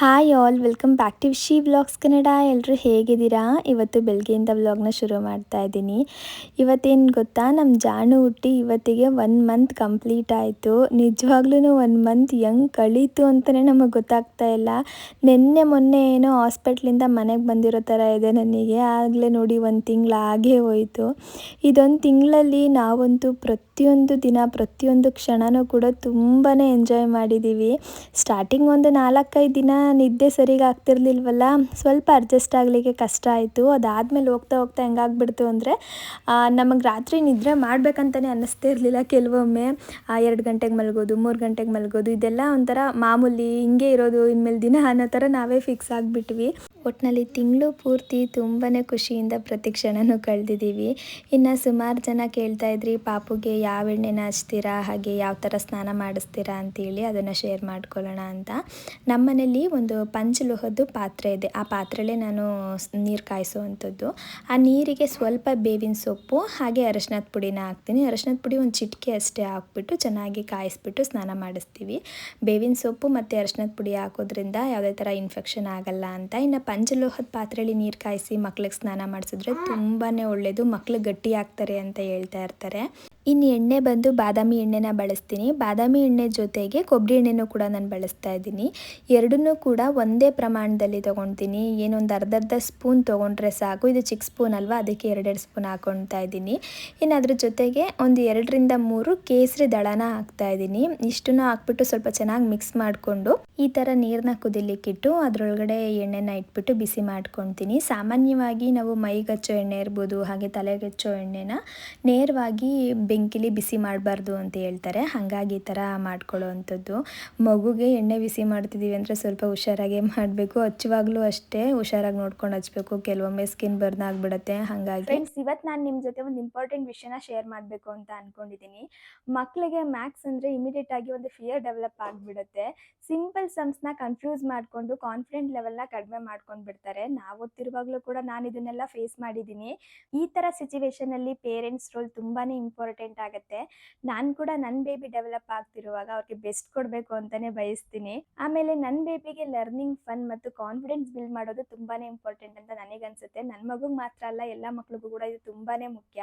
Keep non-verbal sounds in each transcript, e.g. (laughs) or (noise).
Hi all welcome back to she vlogs Kannada ಎಲ್ಲರೂ ಹೇಗಿದ್ದೀರಾ? ಇವತ್ತು ಬೆಳಗ್ಗೆಯಿಂದ ವ್ಲಾಗ್ನ ಶುರು ಮಾಡ್ತಾ ಇದ್ದೀನಿ. ಇವತ್ತೇನು ಗೊತ್ತಾ? ನಮ್ಮ ಜಾಣು ಹುಟ್ಟಿ ಇವತ್ತಿಗೆ ಒನ್ ಮಂತ್ ಕಂಪ್ಲೀಟ್ ಆಯಿತು. ನಿಜವಾಗ್ಲೂ ಒನ್ ಮಂತ್ ಹೆಂಗೆ ಕಳೀತು ಅಂತಲೇ ನಮಗೆ ಗೊತ್ತಾಗ್ತಾ ಇಲ್ಲ. ನಿನ್ನೆ ಮೊನ್ನೆ ಏನೋ ಹಾಸ್ಪಿಟ್ಲಿಂದ ಮನೆಗೆ ಬಂದಿರೋ ಥರ ಇದೆ ನನಗೆ. ಆಗಲೇ ನೋಡಿ ಒಂದು ತಿಂಗಳು ಆಗೇ ಹೋಯಿತು. ಇದೊಂದು ತಿಂಗಳಲ್ಲಿ ನಾವಂತೂ ಪ್ರತಿಯೊಂದು ದಿನ, ಪ್ರತಿಯೊಂದು ಕ್ಷಣನೂ ಕೂಡ ತುಂಬಾ ಎಂಜಾಯ್ ಮಾಡಿದ್ದೀವಿ ಸ್ಟಾರ್ಟಿಂಗ್ ಒಂದು ನಾಲ್ಕೈದು ದಿನ ನಿದ್ದೆ ಸರಿಗೆ ಆಗ್ತಿರ್ಲಿಲ್ವಲ್ಲ, ಸ್ವಲ್ಪ ಅಡ್ಜಸ್ಟ್ ಆಗಲಿಕ್ಕೆ ಕಷ್ಟ ಆಯಿತು. ಅದಾದಮೇಲೆ ಹೋಗ್ತಾ ಹೋಗ್ತಾ ಹೆಂಗಾಗ್ಬಿಡ್ತು ಅಂದರೆ ನಮಗೆ ರಾತ್ರಿ ನಿದ್ರೆ ಮಾಡಬೇಕಂತಲೇ ಅನ್ನಿಸ್ತಾ ಇರಲಿಲ್ಲ ಕೆಲವೊಮ್ಮೆ. ಎರಡು ಗಂಟೆಗೆ ಮಲಗೋದು, ಮೂರು ಗಂಟೆಗೆ ಮಲಗೋದು, ಇದೆಲ್ಲ ಒಂಥರ ಮಾಮೂಲಿ ಹಿಂಗೆ ಇರೋದು, ಇನ್ಮೇಲೆ ದಿನ ಅನ್ನೋ ಥರ ನಾವೇ ಫಿಕ್ಸ್ ಆಗಿಬಿಟ್ವಿ. ಒಟ್ಟಿನಲ್ಲಿ ತಿಂಗಳು ಪೂರ್ತಿ ತುಂಬಾ ಖುಷಿಯಿಂದ ಪ್ರತಿ ಕ್ಷಣನೂ ಕಳೆದಿದ್ದೀವಿ. ಇನ್ನು ಸುಮಾರು ಜನ ಕೇಳ್ತಾ ಇದ್ರಿ, ಪಾಪುಗೆ ಯಾವ ಎಣ್ಣೆನ ಹಚ್ತೀರಾ? ಹಾಗೆ ಯಾವ ಥರ ಸ್ನಾನ ಮಾಡಿಸ್ತೀರಾ? ಅಂತೇಳಿ ಅದನ್ನು ಶೇರ್ ಮಾಡ್ಕೊಳ್ಳೋಣ ಅಂತ. ನಮ್ಮನೇಲಿ ಒಂದು ಪಂಚಲೋಹದ್ದು ಪಾತ್ರೆ ಇದೆ. ಆ ಪಾತ್ರೆಯಲ್ಲೇ ನಾನು ನೀರು ಕಾಯಿಸುವಂಥದ್ದು. ಆ ನೀರಿಗೆ ಸ್ವಲ್ಪ ಬೇವಿನ ಸೊಪ್ಪು, ಹಾಗೆ ಅರಶಿನದ ಪುಡಿನ ಹಾಕ್ತೀನಿ. ಅರಶಿನದ ಪುಡಿ ಒಂದು ಚಿಟಿಕೆ ಅಷ್ಟೇ ಹಾಕ್ಬಿಟ್ಟು ಚೆನ್ನಾಗಿ ಕಾಯಿಸ್ಬಿಟ್ಟು ಸ್ನಾನ ಮಾಡಿಸ್ತೀವಿ. ಬೇವಿನ ಸೊಪ್ಪು ಮತ್ತು ಅರಶಿನದ ಪುಡಿ ಹಾಕೋದ್ರಿಂದ ಯಾವುದೇ ಥರ ಇನ್ಫೆಕ್ಷನ್ ಆಗಲ್ಲ ಅಂತ. ಇನ್ನು ಪಂಚಲೋಹದ ಪಾತ್ರೆಯಲ್ಲಿ ನೀರು ಕಾಯಿಸಿ ಮಕ್ಳಿಗೆ ಸ್ನಾನ ಮಾಡಿಸಿದ್ರೆ ತುಂಬಾ ಒಳ್ಳೆಯದು ಮಕ್ಳು ಗಟ್ಟಿ ಆಗ್ತಾರೆ ಅಂತ ಹೇಳ್ತಾ ಇರ್ತಾರೆ. ಇನ್ನು ಎಣ್ಣೆ ಬಂದು ಬಾದಾಮಿ ಎಣ್ಣೆನ ಬಳಸ್ತೀನಿ. ಬಾದಾಮಿ ಎಣ್ಣೆ ಜೊತೆಗೆ ಕೊಬ್ಬರಿ ಎಣ್ಣೆನೂ ಕೂಡ ನಾನು ಬಳಸ್ತಾ ಇದ್ದೀನಿ. ಎರಡನ್ನೂ ಕೂಡ ಒಂದೇ ಪ್ರಮಾಣದಲ್ಲಿ ತೊಗೊಳ್ತೀನಿ ಏನೊಂದು ಅರ್ಧ ಅರ್ಧ ಸ್ಪೂನ್ ತೊಗೊಂಡ್ರೆ ಸಾಕು. ಇದು ಚಿಕ್ಕ ಸ್ಪೂನ್ ಅಲ್ವಾ? ಅದಕ್ಕೆ ಎರಡೆರಡು ಸ್ಪೂನ್ ಹಾಕೊಳ್ತಾ ಇದ್ದೀನಿ. ಇನ್ನು ಅದ್ರ ಜೊತೆಗೆ ಒಂದು ಎರಡರಿಂದ ಮೂರು ಕೇಸರಿ ದಳನ ಹಾಕ್ತಾ ಇದ್ದೀನಿ. ಇಷ್ಟನ್ನು ಹಾಕ್ಬಿಟ್ಟು ಸ್ವಲ್ಪ ಚೆನ್ನಾಗಿ ಮಿಕ್ಸ್ ಮಾಡಿಕೊಂಡು ಈ ಥರ ನೀರನ್ನ ಕುದಿಲಿಕ್ಕಿಟ್ಟು ಅದರೊಳಗಡೆ ಎಣ್ಣೆನ ಇಟ್ಬಿಟ್ಟು ಬಿಸಿ ಮಾಡ್ಕೊತೀನಿ ಸಾಮಾನ್ಯವಾಗಿ ನಾವು ಮೈಗಚ್ಚೋ ಎಣ್ಣೆ ಇರ್ಬೋದು, ಹಾಗೆ ತಲೆಗಚ್ಚೋ ಎಣ್ಣೆನ ನೇರವಾಗಿ ಬೆಂಕಿಲಿ ಬಿಸಿ ಮಾಡಬಾರ್ದು ಅಂತ ಹೇಳ್ತಾರೆ. ಹಾಗಾಗಿ ಈ ಥರ ಮಾಡ್ಕೊಳ್ಳೋ ಅಂಥದ್ದು. ಮಗುಗೆ ಎಣ್ಣೆ ಬಿಸಿ ಮಾಡ್ತಿದ್ದೀವಿ ಅಂದರೆ ಸ್ವಲ್ಪ ಹುಷಾರಾಗಿ ಮಾಡಬೇಕು. ಹಚ್ಚುವಾಗಲೂ ಅಷ್ಟೇ ಹುಷಾರಾಗಿ ನೋಡ್ಕೊಂಡು ಹಚ್ಬೇಕು. ಕೆಲವೊಮ್ಮೆ ಸ್ಕಿನ್ ಬರ್ನ್ ಆಗಿಬಿಡುತ್ತೆ. ಹಾಗಾಗಿ ಫ್ರೆಂಡ್ಸ್ ಇವತ್ತು ನಾನು ನಿಮ್ಮ ಜೊತೆ ಒಂದು ಇಂಪಾರ್ಟೆಂಟ್ ವಿಷಯನ ಶೇರ್ ಮಾಡಬೇಕು ಅಂತ ಅಂದ್ಕೊಂಡಿದ್ದೀನಿ ಮಕ್ಕಳಿಗೆ ಮ್ಯಾಥ್ಸ್ ಅಂದರೆ ಇಮಿಡಿಯೇಟ್ ಆಗಿ ಒಂದು ಫಿಯರ್ ಡೆವಲಪ್ ಆಗಿಬಿಡುತ್ತೆ. ಸಿಂಪಲ್ ಸಮ್ಸ್ನ ಕನ್ಫ್ಯೂಸ್ ಮಾಡಿಕೊಂಡು ಕಾನ್ಫಿಡೆಂಟ್ ಲೆವೆಲ್ನ ಕಡಿಮೆ ಮಾಡ್ಕೊಂಡು ಬಿಡ್ತಾರೆ. ನಾವು ಓದ್ತಿರುವಾಗಲೂ ಕೂಡ ನಾನು ಇದನ್ನೆಲ್ಲ ಫೇಸ್ ಮಾಡಿದ್ದೀನಿ ಈ ಥರ ಸಿಚುವೇಶನಲ್ಲಿ ಪೇರೆಂಟ್ಸ್ ರೋಲ್ ತುಂಬಾ ಇಂಪಾರ್ಟೆಂಟ್ ಆಗುತ್ತೆ. ನಾನು ಕೂಡ ನನ್ನ ಬೇಬಿ ಡೆವಲಪ್ ಆಗ್ತಿರುವಾಗ ಅವ್ರಿಗೆ ಬೆಸ್ಟ್ ಕೊಡಬೇಕು ಅಂತಲೇ ಬಯಸ್ತೀನಿ. ಆಮೇಲೆ ನನ್ನ ಬೇಬಿಗೆ ಲರ್ನಿಂಗ್ ಫನ್ ಮತ್ತು ಕಾನ್ಫಿಡೆನ್ಸ್ ಬಿಲ್ಡ್ ಮಾಡೋದು ತುಂಬಾನೇ ಇಂಪಾರ್ಟೆಂಟ್ ಅಂತ ನನಗನ್ಸುತ್ತೆ. ನನ್ನ ಮಗುಗೆ ಮಾತ್ರ ಅಲ್ಲ, ಎಲ್ಲ ಮಕ್ಳಿಗೂ ಕೂಡ ಇದು ತುಂಬಾನೇ ಮುಖ್ಯ.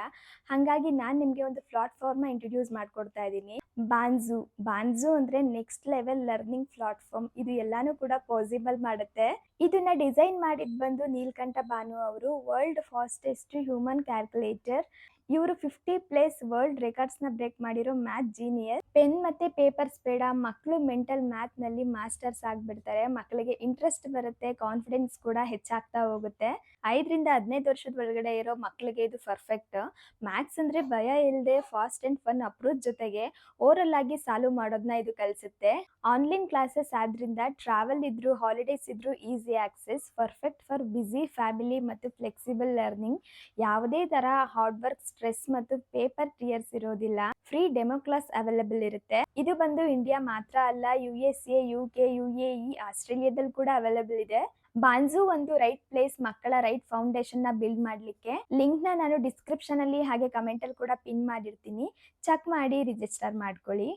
ಹಾಗಾಗಿ ನಾನು ನಿಮಗೆ ಒಂದು ಪ್ಲಾಟ್ಫಾರ್ಮ್ ಇಂಟ್ರೊಡ್ಯೂಸ್ ಮಾಡ್ಕೊಡ್ತಾ ಇದ್ದೀನಿ. ಬಾನ್ಝು ಬಾನ್ಝು ಅಂದ್ರೆ ನೆಕ್ಸ್ಟ್ ಲೆವೆಲ್ ಲರ್ನಿಂಗ್ ಪ್ಲಾಟ್ಫಾರ್ಮ್ ಇದು ಎಲ್ಲಾನು ಕೂಡ ಪಾಸಿಬಲ್ ಮಾಡುತ್ತೆ. ಇದನ್ನ ಡಿಸೈನ್ ಮಾಡಿದ್ ಬಂದು ನೀಲ್ಕಂಠ ಬಾನು ಅವರು ವರ್ಲ್ಡ್ ಫಾಸ್ಟೆಸ್ಟ್ ಹ್ಯೂಮನ್ ಕ್ಯಾಲ್ಕುಲೇಟರ್ ಇವರು ಫಿಫ್ಟಿ ಪ್ಲೇಸ್ ವರ್ಲ್ಡ್ ರೆಕಾರ್ಡ್ಸ್ನ ಬ್ರೇಕ್ ಮಾಡಿರೋ ಮ್ಯಾಥ್ ಜೀನಿಯರ್ ಪೆನ್ ಮತ್ತೆ ಪೇಪರ್ಸ್ ಬೇಡ ಮಕ್ಕಳು ಮೆಂಟಲ್ ಮ್ಯಾಥ್ನಲ್ಲಿ ಮಾಸ್ಟರ್ಸ್ ಆಗ್ಬಿಡ್ತಾರೆ. ಮಕ್ಕಳಿಗೆ ಇಂಟ್ರೆಸ್ಟ್ ಬರುತ್ತೆ ಕಾನ್ಫಿಡೆನ್ಸ್ ಕೂಡ ಹೆಚ್ಚಾಗ್ತಾ ಹೋಗುತ್ತೆ. ಐದರಿಂದ ಹದಿನೈದು ವರ್ಷದ ಒಳಗಡೆ ಇರೋ ಮಕ್ಕಳಿಗೆ ಇದು ಪರ್ಫೆಕ್ಟ್ ಮ್ಯಾಥ್ಸ್ ಅಂದರೆ ಭಯ ಇಲ್ಲದೆ ಫಾಸ್ಟ್ ಆ್ಯಂಡ್ ಫನ್ ಅಪ್ರೋಚ್ ಜೊತೆಗೆ ಓರಲ್ ಆಗಿ ಸಾಲ್ವ್ ಮಾಡೋದನ್ನ ಇದು ಕಲಿಸುತ್ತೆ. ಆನ್ಲೈನ್ ಕ್ಲಾಸಸ್ ಆದ್ರಿಂದ ಟ್ರಾವೆಲ್ ಇದ್ರು ಹಾಲಿಡೇಸ್ ಇದ್ರು easy access perfect for busy family ಮತ್ತು ಫ್ಲೆಕ್ಸಿಬಲ್ ಲರ್ನಿಂಗ್ ಯಾವುದೇ ಥರ ಹಾರ್ಡ್ ವರ್ಕ್ ಸ್ಟ್ರೆಸ್ ಮತ್ತು ಪೇಪರ್ ಟಿಯರ್ಸ್ ಇರೋದಿಲ್ಲ. ಫ್ರೀ ಡೆಮೋ ಕ್ಲಾಸ್ ಅವೈಲೇಬಲ್ ಇರುತ್ತೆ. ಇದು ಬಂದು ಇಂಡಿಯಾ ಮಾತ್ರ ಅಲ್ಲ U S A U K U A E ಆಸ್ಟ್ರೇಲಿಯಾದಲ್ಲಿ ಕೂಡ ಅವೈಲೇಬಲ್ ಇದೆ. ಬಾನ್ಸು ಒಂದು ರೈಟ್ ಪ್ಲೇಸ್ ಮಕ್ಕಳ ರೈಟ್ ಫೌಂಡೇಶನ್ನ ಬಿಲ್ಡ್ ಮಾಡಲಿಕ್ಕೆ. ಲಿಂಕ್ನ ನಾನು ಡಿಸ್ಕ್ರಿಪ್ಷನ್ ಅಲ್ಲಿ ಹಾಗೆ ಕಮೆಂಟ್ ಅಲ್ಲಿ ಕೂಡ ಪಿನ್ ಮಾಡಿರ್ತೀನಿ. ಚೆಕ್ ಮಾಡಿ ರಿಜಿಸ್ಟರ್ ಮಾಡ್ಕೊಳ್ಳಿ.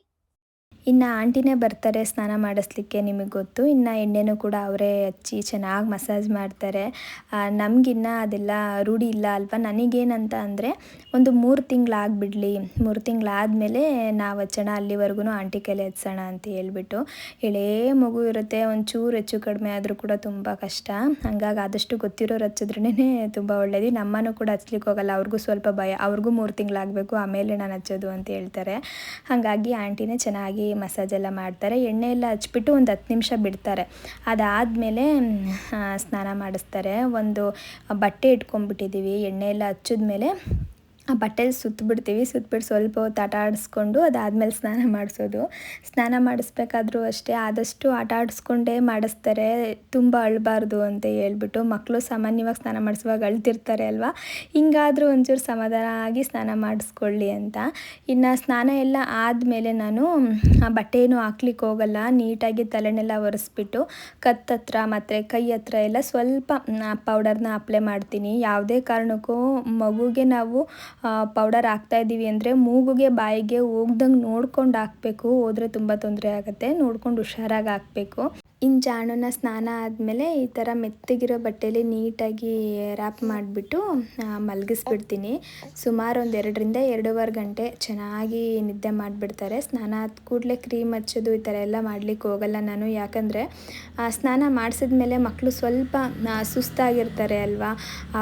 ಇನ್ನು ಆಂಟಿನೇ ಬರ್ತಾರೆ ಸ್ನಾನ ಮಾಡಿಸ್ಲಿಕ್ಕೆ ನಿಮಗೆ ಗೊತ್ತು. ಇನ್ನು ಎಣ್ಣೆನೂ ಕೂಡ ಅವರೇ ಹಚ್ಚಿ ಚೆನ್ನಾಗಿ ಮಸಾಜ್ ಮಾಡ್ತಾರೆ. ನಮಗಿನ್ನ ಅದೆಲ್ಲ ರೂಢಿ ಇಲ್ಲ ಅಲ್ವಾ? ನನಗೇನಂತ ಅಂದರೆ ಒಂದು ಮೂರು ತಿಂಗಳಾಗ್ಬಿಡ್ಲಿ ಮೂರು ತಿಂಗಳಾದಮೇಲೆ ನಾವು ಹಚ್ಚೋಣ ಅಲ್ಲಿವರೆಗೂ ಆಂಟಿ ಕೈಲಿ ಹಚ್ಚೋಣ ಅಂತ ಹೇಳ್ಬಿಟ್ಟು ಎಳೇ ಮಗು ಇರುತ್ತೆ. ಒಂಚೂರು ಹೆಚ್ಚು ಕಡಿಮೆ ಆದರೂ ಕೂಡ ತುಂಬ ಕಷ್ಟ. ಹಂಗಾಗಿ ಆದಷ್ಟು ಗೊತ್ತಿರೋರು ಹಚ್ಚಿದ್ರೇ ತುಂಬ ಒಳ್ಳೇದು. ನಮ್ಮನೂ ಕೂಡ ಹಚ್ಲಿಕ್ಕೆ ಹೋಗಲ್ಲ. ಅವ್ರಿಗೂ ಸ್ವಲ್ಪ ಭಯ. ಅವ್ರಿಗೂ ಮೂರು ತಿಂಗಳಾಗಬೇಕು ಆಮೇಲೆ ನಾನು ಹಚ್ಚೋದು ಅಂತ ಹೇಳ್ತಾರೆ. ಹಾಗಾಗಿ ಆಂಟಿನೇ ಚೆನ್ನಾಗಿ ಮಸಾಜ್ ಎಲ್ಲ ಮಾಡ್ತಾರೆ ಎಣ್ಣೆ ಎಲ್ಲ ಹಚ್ಬಿಟ್ಟು ಒಂದು ಹತ್ತು ನಿಮಿಷ ಬಿಡ್ತಾರೆ. ಅದಾದಮೇಲೆ ಸ್ನಾನ ಮಾಡಿಸ್ತಾರೆ. ಒಂದು ಬಟ್ಟೆ ಇಟ್ಕೊಂಡ್ಬಿಟ್ಟಿದ್ದೀವಿ ಎಣ್ಣೆ ಎಲ್ಲ ಹಚ್ಚಿದ್ಮೇಲೆ ಆ ಬಟ್ಟೆಲಿ ಸುತ್ತಬಿಡ್ತೀವಿ ಸುತ್ತಬಿಟ್ಟು ಸ್ವಲ್ಪ ಹೊತ್ತು ಆಟ ಆಡಿಸ್ಕೊಂಡು ಅದಾದಮೇಲೆ ಸ್ನಾನ ಮಾಡಿಸೋದು. ಸ್ನಾನ ಮಾಡಿಸ್ಬೇಕಾದ್ರೂ ಅಷ್ಟೇ, ಆದಷ್ಟು ಆಟ ಆಡಿಸ್ಕೊಂಡೇ ಮಾಡಿಸ್ತಾರೆ. ತುಂಬ ಅಳಬಾರ್ದು ಅಂತ ಹೇಳ್ಬಿಟ್ಟು ಮಕ್ಕಳು ಸಾಮಾನ್ಯವಾಗಿ ಸ್ನಾನ ಮಾಡಿಸುವಾಗ ಅಳ್ತಿರ್ತಾರೆ ಅಲ್ವಾ? ಹಿಂಗಾದರೂ ಒಂಚೂರು ಸಮಾಧಾನ ಆಗಿ ಸ್ನಾನ ಮಾಡಿಸ್ಕೊಳ್ಳಿ ಅಂತ. ಇನ್ನು ಸ್ನಾನ ಎಲ್ಲ ಆದಮೇಲೆ ನಾನು ಆ ಬಟ್ಟೆ ಏನು ಹಾಕ್ಲಿಕ್ಕೆ ಹೋಗಲ್ಲ. ನೀಟಾಗಿ ತಲೆನೆಲ್ಲ ಒರೆಸ್ಬಿಟ್ಟು ಕತ್ತತ್ರ ಮತ್ತು ಕೈ ಹತ್ರ ಎಲ್ಲ ಸ್ವಲ್ಪ ಪೌಡರ್ನ ಅಪ್ಲೈ ಮಾಡ್ತೀನಿ. ಯಾವುದೇ ಕಾರಣಕ್ಕೂ ಮಗುಗೆ ನಾವು ಪೌಡರ್ ಹಾಕ್ತಾ ಇದ್ದೀವಿ ಅಂದರೆ ಮೂಗುಗೆ, ಬಾಯಿಗೆ ಹೋಗ್ದಂಗೆ ನೋಡ್ಕೊಂಡು ಹಾಕ್ಬೇಕು. ಹೋದ್ರೆ ತುಂಬ ತೊಂದರೆ ಆಗುತ್ತೆ. ನೋಡ್ಕೊಂಡು ಹುಷಾರಾಗಿ ಹಾಕಬೇಕು. ಇನ್ನು ಜಾಣನ ಸ್ನಾನ ಆದಮೇಲೆ ಈ ಥರ ಮೆತ್ತಗಿರೋ ಬಟ್ಟೆಯಲ್ಲಿ ನೀಟಾಗಿ ರ್ಯಾಪ್ ಮಾಡಿಬಿಟ್ಟು ಮಲಗಿಸ್ಬಿಡ್ತೀನಿ. ಸುಮಾರು ಒಂದು ಎರಡರಿಂದ ಎರಡೂವರೆ ಗಂಟೆ ಚೆನ್ನಾಗಿ ನಿದ್ದೆ ಮಾಡಿಬಿಡ್ತಾರೆ. ಸ್ನಾನ ಆದ ಕೂಡಲೇ ಕ್ರೀಮ್ ಹಚ್ಚೋದು ಈ ಥರ ಎಲ್ಲ ಮಾಡಲಿಕ್ಕೆ ಹೋಗಲ್ಲ ನಾನು. ಯಾಕಂದರೆ ಸ್ನಾನ ಮಾಡಿಸಿದ್ಮೇಲೆ ಮಕ್ಕಳು ಸ್ವಲ್ಪ ಸುಸ್ತಾಗಿರ್ತಾರೆ ಅಲ್ವಾ?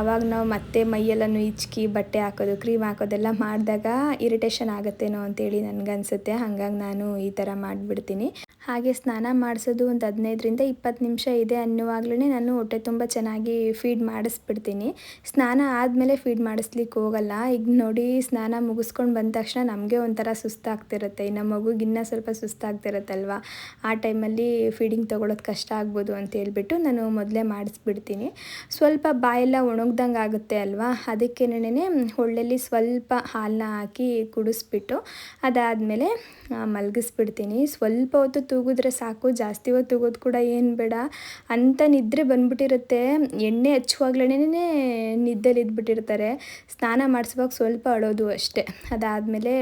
ಆವಾಗ ನಾವು ಮತ್ತೆ ಮೈಯೆಲ್ಲನೂ ಇಚ್ಕಿ ಬಟ್ಟೆ ಹಾಕೋದು, ಕ್ರೀಮ್ ಹಾಕೋದೆಲ್ಲ ಮಾಡಿದಾಗ ಇರಿಟೇಷನ್ ಆಗುತ್ತೇನೋ ಅಂತೇಳಿ ನನಗನ್ಸುತ್ತೆ. ಹಾಗಾಗಿ ನಾನು ಈ ಥರ ಮಾಡಿಬಿಡ್ತೀನಿ. ಹಾಗೆ ಸ್ನಾನ ಮಾಡಿಸೋದು ಒಂದು ಹದಿನೈದರಿಂದ ಇಪ್ಪತ್ತು ನಿಮಿಷ ಇದೆ ಅನ್ನುವಾಗ್ಲೇ ನಾನು ಹೊಟ್ಟೆ ತುಂಬ ಚೆನ್ನಾಗಿ ಫೀಡ್ ಮಾಡಿಸ್ಬಿಡ್ತೀನಿ. ಸ್ನಾನ ಆದಮೇಲೆ ಫೀಡ್ ಮಾಡಿಸ್ಲಿಕ್ಕೆ ಹೋಗಲ್ಲ. ಈಗ ನೋಡಿ ಸ್ನಾನ ಮುಗಿಸ್ಕೊಂಡು ಬಂದ ತಕ್ಷಣ ನಮಗೆ ಒಂಥರ ಸುಸ್ತಾಗ್ತಿರುತ್ತೆ. ಇನ್ನು ಮಗುಗೆ ಇನ್ನೂ ಸ್ವಲ್ಪ ಸುಸ್ತಾಗ್ತಿರುತ್ತಲ್ವ? ಆ ಟೈಮಲ್ಲಿ ಫೀಡಿಂಗ್ ತೊಗೊಳೋದು ಕಷ್ಟ ಆಗ್ಬೋದು ಅಂತ ಹೇಳ್ಬಿಟ್ಟು ನಾನು ಮೊದಲೇ ಮಾಡಿಸ್ಬಿಡ್ತೀನಿ. ಸ್ವಲ್ಪ ಬಾಯೆಲ್ಲ ಒಣಗ್ದಂಗೆ ಆಗುತ್ತೆ ಅಲ್ವಾ? ಅದಕ್ಕೆ ಹೊಳ್ಳೆಯಲ್ಲಿ ಸ್ವಲ್ಪ ಹಾಲನ್ನ ಹಾಕಿ ಕುಡಿಸ್ಬಿಟ್ಟು ಅದಾದಮೇಲೆ ಮಲಗಿಸ್ಬಿಡ್ತೀನಿ. ಸ್ವಲ್ಪ ಹೊತ್ತು ತೂಗಿದ್ರೆ ಸಾಕು ಜಾಸ್ತಿ ಹೊತ್ತು ತೂಗೋದು ಕೂಡ ಏನು ಬೇಡ. ಅಂತ ನಿದ್ರೆ ಬಂದ್ಬಿಟ್ಟಿರುತ್ತೆ. ಎಣ್ಣೆ ಹಚ್ಚುವಾಗ್ಲೇ ನಿದ್ದೆಲಿ ಇದ್ಬಿಟ್ಟಿರ್ತಾರೆ. ಸ್ನಾನ ಮಾಡಿಸುವಾಗ ಸ್ವಲ್ಪ ಅಳೋದು ಅಷ್ಟೇ. ಅದಾದಮೇಲೆ